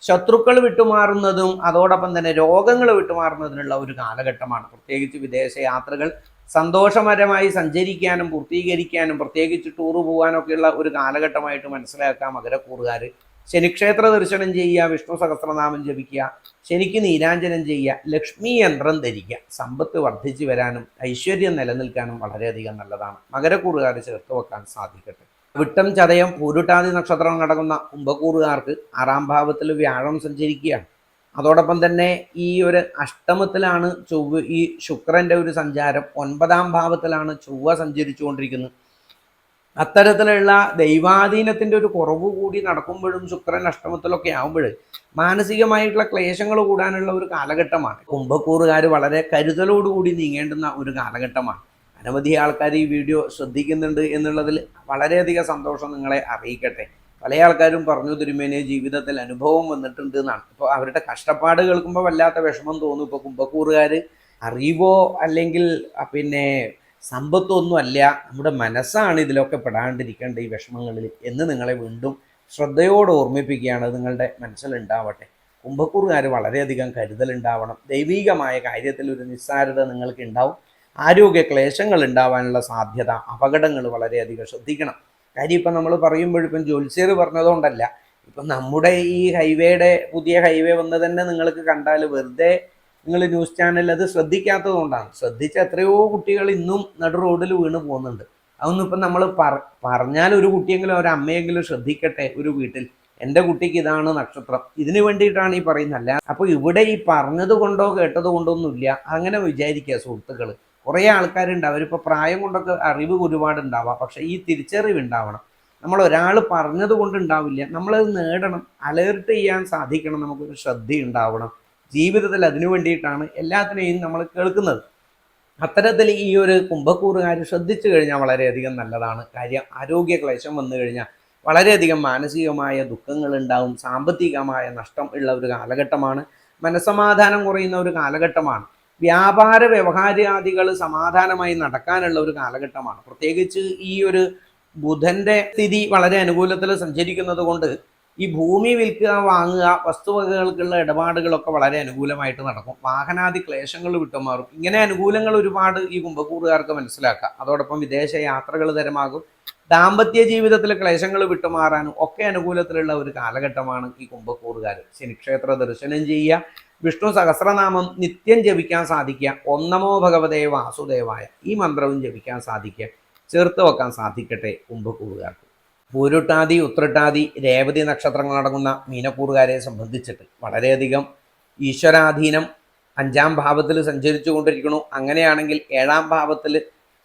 ശത്രുക്കൾ വിട്ടുമാറുന്നതും അതോടൊപ്പം തന്നെ രോഗങ്ങൾ വിട്ടുമാറുന്നതിനുള്ള ഒരു കാലഘട്ടമാണ്. പ്രത്യേകിച്ച് വിദേശ യാത്രകൾ സന്തോഷകരമായി സഞ്ചരിക്കാനും പൂർത്തീകരിക്കാനും പ്രത്യേകിച്ച് ടൂർ പോകാനൊക്കെയുള്ള ഒരു കാലഘട്ടമായിട്ട് മനസ്സിലാക്കാം മകരക്കൂറുകാർ ശനിക്ഷേത്ര ദർശനം ചെയ്യുക വിഷ്ണു സഹസ്രനാമം ജപിക്കുക ശനിക്ക് നീരാഞ്ജനം ചെയ്യുക ലക്ഷ്മി യന്ത്രം ധരിക്കുക സമ്പത്ത് വർദ്ധിച്ചു വരാനും ഐശ്വര്യം നിലനിൽക്കാനും വളരെയധികം നല്ലതാണ്. മകരക്കൂറുകാർ ചേർത്ത് വെക്കാൻ സാധിക്കട്ടെ. വിട്ടം ചതയം പൂരുട്ടാതി നക്ഷത്രം കടക്കുന്ന കുംഭക്കൂറുകാർക്ക് ആറാം ഭാവത്തിൽ വ്യാഴം സഞ്ചരിക്കുകയാണ്. അതോടൊപ്പം തന്നെ ഈ ഒരു അഷ്ടമത്തിലാണ് ചൊവ്വ ഈ ശുക്രന്റെ ഒരു സഞ്ചാരം ഒൻപതാം ഭാവത്തിലാണ് ചൊവ്വ സഞ്ചരിച്ചുകൊണ്ടിരിക്കുന്നത്. അത്തരത്തിലുള്ള ദൈവാധീനത്തിന്റെ ഒരു കുറവ് കൂടി നടക്കുമ്പോഴും ശുക്രൻ അഷ്ടമത്തിലൊക്കെ ആകുമ്പോൾ മാനസികമായിട്ടുള്ള ക്ലേശങ്ങൾ കൂടാനുള്ള ഒരു കാലഘട്ടമാണ്. കുംഭക്കൂറുകാർ വളരെ കരുതലോടുകൂടി നീങ്ങേണ്ടുന്ന ഒരു കാലഘട്ടമാണ്. അനവധി ആൾക്കാർ ഈ വീഡിയോ ശ്രദ്ധിക്കുന്നുണ്ട് എന്നുള്ളതിൽ വളരെയധികം സന്തോഷം നിങ്ങളെ അറിയിക്കട്ടെ. പല ആൾക്കാരും പറഞ്ഞു തിരുമേനെ ജീവിതത്തിൽ അനുഭവം വന്നിട്ടുണ്ട് എന്നാണ്. ഇപ്പോൾ അവരുടെ കഷ്ടപ്പാട് കേൾക്കുമ്പോൾ വല്ലാത്ത വിഷമം തോന്നും. ഇപ്പോൾ കുംഭക്കൂറുകാർ അറിവോ അല്ലെങ്കിൽ പിന്നെ സമ്പത്തോ ഒന്നും അല്ല നമ്മുടെ മനസ്സാണ് ഇതിലൊക്കെ പെടാണ്ടിരിക്കേണ്ട ഈ വിഷമങ്ങളിൽ എന്ന് നിങ്ങളെ വീണ്ടും ശ്രദ്ധയോടെ ഓർമ്മിപ്പിക്കുകയാണ് നിങ്ങളുടെ മനസ്സിലുണ്ടാവട്ടെ. കുംഭക്കൂറുകാർ വളരെയധികം കരുതലുണ്ടാവണം. ദൈവികമായ കാര്യത്തിൽ ഒരു നിസ്സാരത നിങ്ങൾക്ക് ഉണ്ടാവും ആരോഗ്യ ക്ലേശങ്ങൾ ഉണ്ടാവാനുള്ള സാധ്യത അപകടങ്ങൾ വളരെയധികം ശ്രദ്ധിക്കണം. കാര്യം ഇപ്പം നമ്മൾ പറയുമ്പോഴിപ്പം ജ്യോത്സ്യർ പറഞ്ഞതുകൊണ്ടല്ല. ഇപ്പം നമ്മുടെ ഈ ഹൈവേയുടെ പുതിയ ഹൈവേ വന്ന് തന്നെ നിങ്ങൾക്ക് കണ്ടാൽ വെറുതെ നിങ്ങൾ ന്യൂസ് ചാനലിൽ അത് ശ്രദ്ധിക്കാത്തത് കൊണ്ടാണ്. ശ്രദ്ധിച്ച എത്രയോ കുട്ടികൾ ഇന്നും നടു റോഡിൽ വീണ് പോകുന്നുണ്ട്. അതൊന്നും ഇപ്പം നമ്മൾ പറ പറഞ്ഞാൽ ഒരു കുട്ടിയെങ്കിലും ഒരു അമ്മയെങ്കിലും ശ്രദ്ധിക്കട്ടെ ഒരു വീട്ടിൽ. എന്റെ കുട്ടിക്ക് ഇതാണ് നക്ഷത്രം. ഇതിന് വേണ്ടിയിട്ടാണ് ഈ പറയുന്നത്. അല്ല അപ്പോൾ ഇവിടെ ഈ പറഞ്ഞത് കൊണ്ടോ കേട്ടത് കൊണ്ടോ ഒന്നുമില്ല. അങ്ങനെ വിചാരിക്കുക സുഹൃത്തുക്കൾ കുറേ ആൾക്കാരുണ്ട്. അവരിപ്പോൾ പ്രായം കൊണ്ടൊക്കെ അറിവ് ഒരുപാട് ഉണ്ടാവാം പക്ഷേ ഈ തിരിച്ചറിവ് ഉണ്ടാവണം നമ്മൾ ഒരാൾ പറഞ്ഞത് കൊണ്ട് ഉണ്ടാവില്ല നമ്മളത് നേടണം. അലേർട്ട് ചെയ്യാൻ സാധിക്കണം. നമുക്കൊരു ശ്രദ്ധയുണ്ടാവണം. ജീവിതത്തിൽ അതിനു വേണ്ടിയിട്ടാണ് എല്ലാത്തിനെയും നമ്മൾ കേൾക്കുന്നത്. അത്തരത്തിൽ ഈ ഒരു കുംഭക്കൂറുകാർ ശ്രദ്ധിച്ചു കഴിഞ്ഞാൽ വളരെയധികം നല്ലതാണ്. കാര്യം ആരോഗ്യ ക്ലേശം വന്നു കഴിഞ്ഞാൽ വളരെയധികം മാനസികമായ ദുഃഖങ്ങൾ ഉണ്ടാവും സാമ്പത്തികമായ നഷ്ടം ഉള്ള ഒരു കാലഘട്ടമാണ്. മനസ്സമാധാനം കുറയുന്ന ഒരു കാലഘട്ടമാണ്. വ്യാപാര വ്യവഹാരാദികൾ സമാധാനമായി നടക്കാനുള്ള ഒരു കാലഘട്ടമാണ്. പ്രത്യേകിച്ച് ഈ ഒരു ബുധന്റെ സ്ഥിതി വളരെ അനുകൂലത്തിൽ സഞ്ചരിക്കുന്നത് കൊണ്ട് ഈ ഭൂമി വിൽക്കുക വാങ്ങുക വസ്തുവകകൾക്കുള്ള ഇടപാടുകളൊക്കെ വളരെ അനുകൂലമായിട്ട് നടക്കും. വാഹനാദി ക്ലേശങ്ങൾ വിട്ടുമാറും. ഇങ്ങനെ അനുകൂലങ്ങൾ ഒരുപാട് ഈ കുംഭക്കൂറുകാർക്ക് മനസ്സിലാക്കാം. അതോടൊപ്പം വിദേശ യാത്രകൾ തരമാകും. ദാമ്പത്യ ജീവിതത്തിലെ ക്ലേശങ്ങൾ വിട്ടുമാറാനും ഒക്കെ അനുകൂലത്തിലുള്ള ഒരു കാലഘട്ടമാണ് ഈ കുംഭക്കൂറുകാർ. ശനിക്ഷേത്ര ദർശനം ചെയ്യുക വിഷ്ണു സഹസ്രനാമം നിത്യം ജപിക്കാൻ സാധിക്കുക. ഒന്നമോ ഭഗവതേ വാസുദേവായ ഈ മന്ത്രവും ജപിക്കാൻ സാധിക്കുക. ചേർത്ത് വെക്കാൻ സാധിക്കട്ടെ കുംഭക്കൂറുകാർക്ക്. പൂരുട്ടാതി ഉത്രട്ടാതി രേവതി നക്ഷത്രങ്ങൾ നക്ഷത്രങ്ങളടങ്ങുന്ന മീനക്കൂറുകാരെ സംബന്ധിച്ചിട്ട് വളരെയധികം ഈശ്വരാധീനം അഞ്ചാം ഭാവത്തിൽ സഞ്ചരിച്ചു കൊണ്ടിരിക്കണു അങ്ങനെയാണെങ്കിൽ ഏഴാം ഭാവത്തിൽ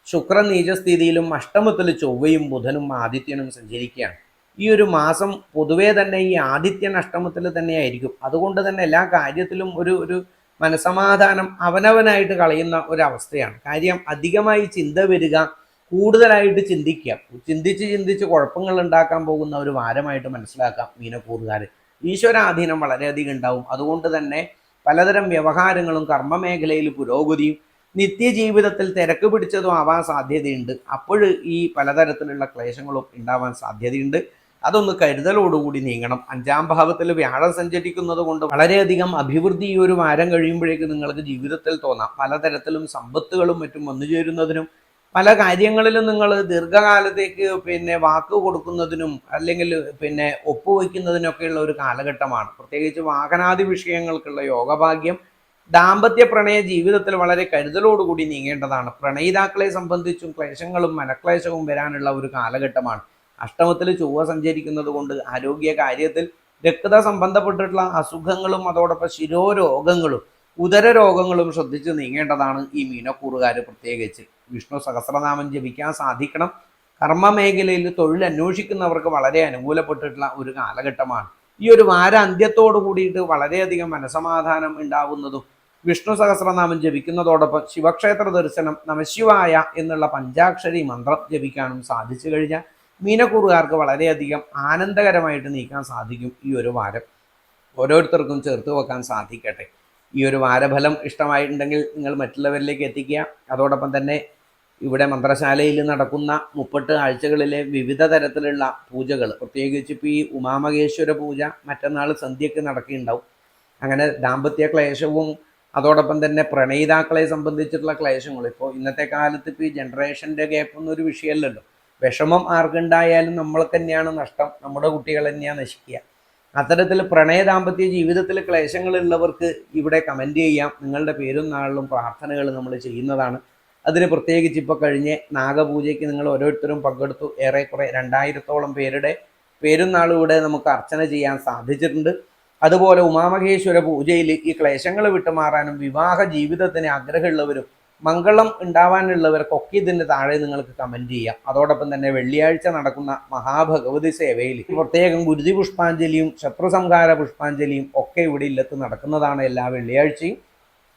ശുക്രൻ നീചസ്ഥിതിയിലും അഷ്ടമത്തിൽ ചൊവ്വയും ബുധനും ആദിത്യനും സഞ്ചരിക്കുകയാണ്. ഈ ഒരു മാസം പൊതുവേ തന്നെ ഈ ആദിത്യ നഷ്ടമത്തിൽ തന്നെയായിരിക്കും അതുകൊണ്ട് തന്നെ എല്ലാ കാര്യത്തിലും ഒരു ഒരു മനസമാധാനം അവനവനായിട്ട് കളയുന്ന ഒരവസ്ഥയാണ്. കാര്യം അധികമായി ചിന്ത വരിക കൂടുതലായിട്ട് ചിന്തിക്കുക. ചിന്തിച്ച് ചിന്തിച്ച് കുഴപ്പങ്ങൾ ഉണ്ടാക്കാൻ പോകുന്ന ഒരു വാരമായിട്ട് മനസ്സിലാക്കാം മീനക്കൂറുകാർ. ഈശ്വരാധീനം വളരെയധികം ഉണ്ടാവും. അതുകൊണ്ട് തന്നെ പലതരം വ്യവഹാരങ്ങളും കർമ്മമേഖലയിൽ പുരോഗതിയും നിത്യജീവിതത്തിൽ തിരക്ക് പിടിച്ചതും ആവാൻ സാധ്യതയുണ്ട്. അപ്പോൾ ഈ പലതരത്തിലുള്ള ക്ലേശങ്ങളും ഉണ്ടാവാൻ സാധ്യതയുണ്ട്. അതൊന്ന് കരുതലോടുകൂടി നീങ്ങണം. അഞ്ചാം ഭാവത്തിൽ വ്യാഴം സഞ്ചരിക്കുന്നത് കൊണ്ട് വളരെയധികം അഭിവൃദ്ധി ഈ ഒരു വാരം കഴിയുമ്പോഴേക്ക് നിങ്ങൾക്ക് ജീവിതത്തിൽ തോന്നാം. പലതരത്തിലും സമ്പത്തുകളും മറ്റും വന്നു ചേരുന്നതിനും പല കാര്യങ്ങളിലും നിങ്ങൾ ദീർഘകാലത്തേക്ക് പിന്നെ വാക്ക് കൊടുക്കുന്നതിനും അല്ലെങ്കിൽ പിന്നെ ഒപ്പുവയ്ക്കുന്നതിനൊക്കെയുള്ള ഒരു കാലഘട്ടമാണ്. പ്രത്യേകിച്ച് വാഹനാദി വിഷയങ്ങൾക്കുള്ള യോഗഭാഗ്യം ദാമ്പത്യ പ്രണയ ജീവിതത്തിൽ വളരെ കരുതലോടുകൂടി നീങ്ങേണ്ടതാണ്. പ്രണയിതാക്കളെ സംബന്ധിച്ചും ക്ലേശങ്ങളും മനക്ലേശവും വരാനുള്ള ഒരു കാലഘട്ടമാണ്. അഷ്ടമത്തിൽ ചൊവ്വ സഞ്ചരിക്കുന്നത് കൊണ്ട് ആരോഗ്യ കാര്യത്തിൽ രക്തത സംബന്ധപ്പെട്ടിട്ടുള്ള അസുഖങ്ങളും അതോടൊപ്പം ശിരോരോഗങ്ങളും ഉദര രോഗങ്ങളും ശ്രദ്ധിച്ച് നീങ്ങേണ്ടതാണ് ഈ മീനക്കൂറുകാർ പ്രത്യേകിച്ച്. വിഷ്ണു സഹസ്രനാമം ജപിക്കാൻ സാധിക്കണം. കർമ്മ മേഖലയിൽ തൊഴിൽ അന്വേഷിക്കുന്നവർക്ക് വളരെ അനുകൂലപ്പെട്ടിട്ടുള്ള ഒരു കാലഘട്ടമാണ്. ഈ ഒരു വാര അന്ത്യത്തോടു കൂടിയിട്ട് വളരെയധികം മനസമാധാനം ഉണ്ടാവുന്നതും വിഷ്ണു സഹസ്രനാമം ജപിക്കുന്നതോടൊപ്പം ശിവക്ഷേത്ര ദർശനം നമശിവായ എന്നുള്ള പഞ്ചാക്ഷരി മന്ത്രം ജപിക്കാനും സാധിച്ചു കഴിഞ്ഞാൽ മീനക്കൂറുകാർക്ക് വളരെയധികം ആനന്ദകരമായിട്ട് നീക്കാൻ സാധിക്കും ഈ ഒരു വാരം. ഓരോരുത്തർക്കും ചേർത്ത് വെക്കാൻ സാധിക്കട്ടെ. ഈ ഒരു വാരഫലം ഇഷ്ടമായിട്ടുണ്ടെങ്കിൽ നിങ്ങൾ മറ്റുള്ളവരിലേക്ക് എത്തിക്കുക. അതോടൊപ്പം തന്നെ ഇവിടെ മന്ത്രശാലയിൽ നടക്കുന്ന മുപ്പട്ട് ആഴ്ചകളിലെ വിവിധ തരത്തിലുള്ള പൂജകൾ പ്രത്യേകിച്ച് ഇപ്പോൾ ഈ ഉമാമഹേശ്വര പൂജ മറ്റന്നാൾ സന്ധ്യയ്ക്ക് നടക്കുകയുണ്ടാവും. അങ്ങനെ ദാമ്പത്യ ക്ലേശവും അതോടൊപ്പം തന്നെ പ്രണയിതാക്കളെ സംബന്ധിച്ചിട്ടുള്ള ക്ലേശങ്ങളും. ഇപ്പോൾ ഇന്നത്തെ കാലത്ത് ഇപ്പോൾ ഈ ജനറേഷന്റെ ഗ്യാപ്പ് എന്നൊരു വിഷയമല്ലല്ലോ. വിഷമം ആർക്കുണ്ടായാലും നമ്മൾക്ക് തന്നെയാണ് നഷ്ടം. നമ്മുടെ കുട്ടികൾ തന്നെയാണ് നശിക്കുക. അത്തരത്തിൽ പ്രണയ ദാമ്പത്യ ജീവിതത്തിൽ ക്ലേശങ്ങളുള്ളവർക്ക് ഇവിടെ കമന്റ് ചെയ്യാം. നിങ്ങളുടെ പേരും നാളിലും പ്രാർത്ഥനകൾ നമ്മൾ ചെയ്യുന്നതാണ്. അതിന് പ്രത്യേകിച്ച് ഇപ്പോൾ കഴിഞ്ഞ് നാഗപൂജയ്ക്ക് നിങ്ങൾ ഓരോരുത്തരും പങ്കെടുത്തു. ഏറെക്കുറെ രണ്ടായിരത്തോളം പേരുടെ പേരും നാളും ഇവിടെ നമുക്ക് അർച്ചന ചെയ്യാൻ സാധിച്ചിട്ടുണ്ട്. അതുപോലെ ഉമാമഹേശ്വര പൂജയിൽ ഈ ക്ലേശങ്ങൾ വിട്ടുമാറാനും വിവാഹ ജീവിതത്തിന് ആഗ്രഹമുള്ളവരും മംഗളം ഉണ്ടാവാനുള്ളവർക്കൊക്കെ ഇതിന്റെ താഴെ നിങ്ങൾക്ക് കമന്റ് ചെയ്യാം. അതോടൊപ്പം തന്നെ വെള്ളിയാഴ്ച നടക്കുന്ന മഹാഭഗവതി സേവയിൽ പ്രത്യേകം ഗുരുതി പുഷ്പാഞ്ജലിയും ശത്രുസംഹാര പുഷ്പാഞ്ജലിയും ഒക്കെ ഇവിടെ ഇല്ലത്ത് നടക്കുന്നതാണ് എല്ലാ വെള്ളിയാഴ്ചയും.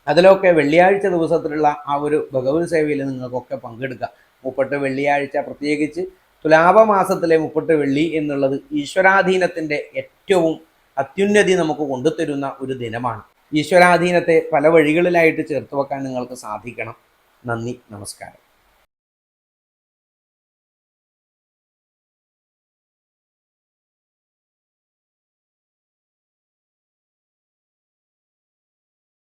അതിലൊക്കെ വെള്ളിയാഴ്ച ദിവസത്തിലുള്ള ആ ഒരു ഭഗവത് സേവയിൽ നിങ്ങൾക്കൊക്കെ പങ്കെടുക്കാം. മുപ്പട്ട് വെള്ളിയാഴ്ച പ്രത്യേകിച്ച് തുലാഭമാസത്തിലെ മുപ്പട്ട് വെള്ളി എന്നുള്ളത് ഈശ്വരാധീനത്തിന്റെ ഏറ്റവും അത്യുന്നതി നമുക്ക് കൊണ്ടുതരുന്ന ഒരു ദിനമാണ്. ഈശ്വരാധീനത്തെ പല വഴികളിലായിട്ട് ചേർത്ത് വെക്കാൻ നിങ്ങൾക്ക് സാധിക്കണം. നന്ദി നമസ്കാരം.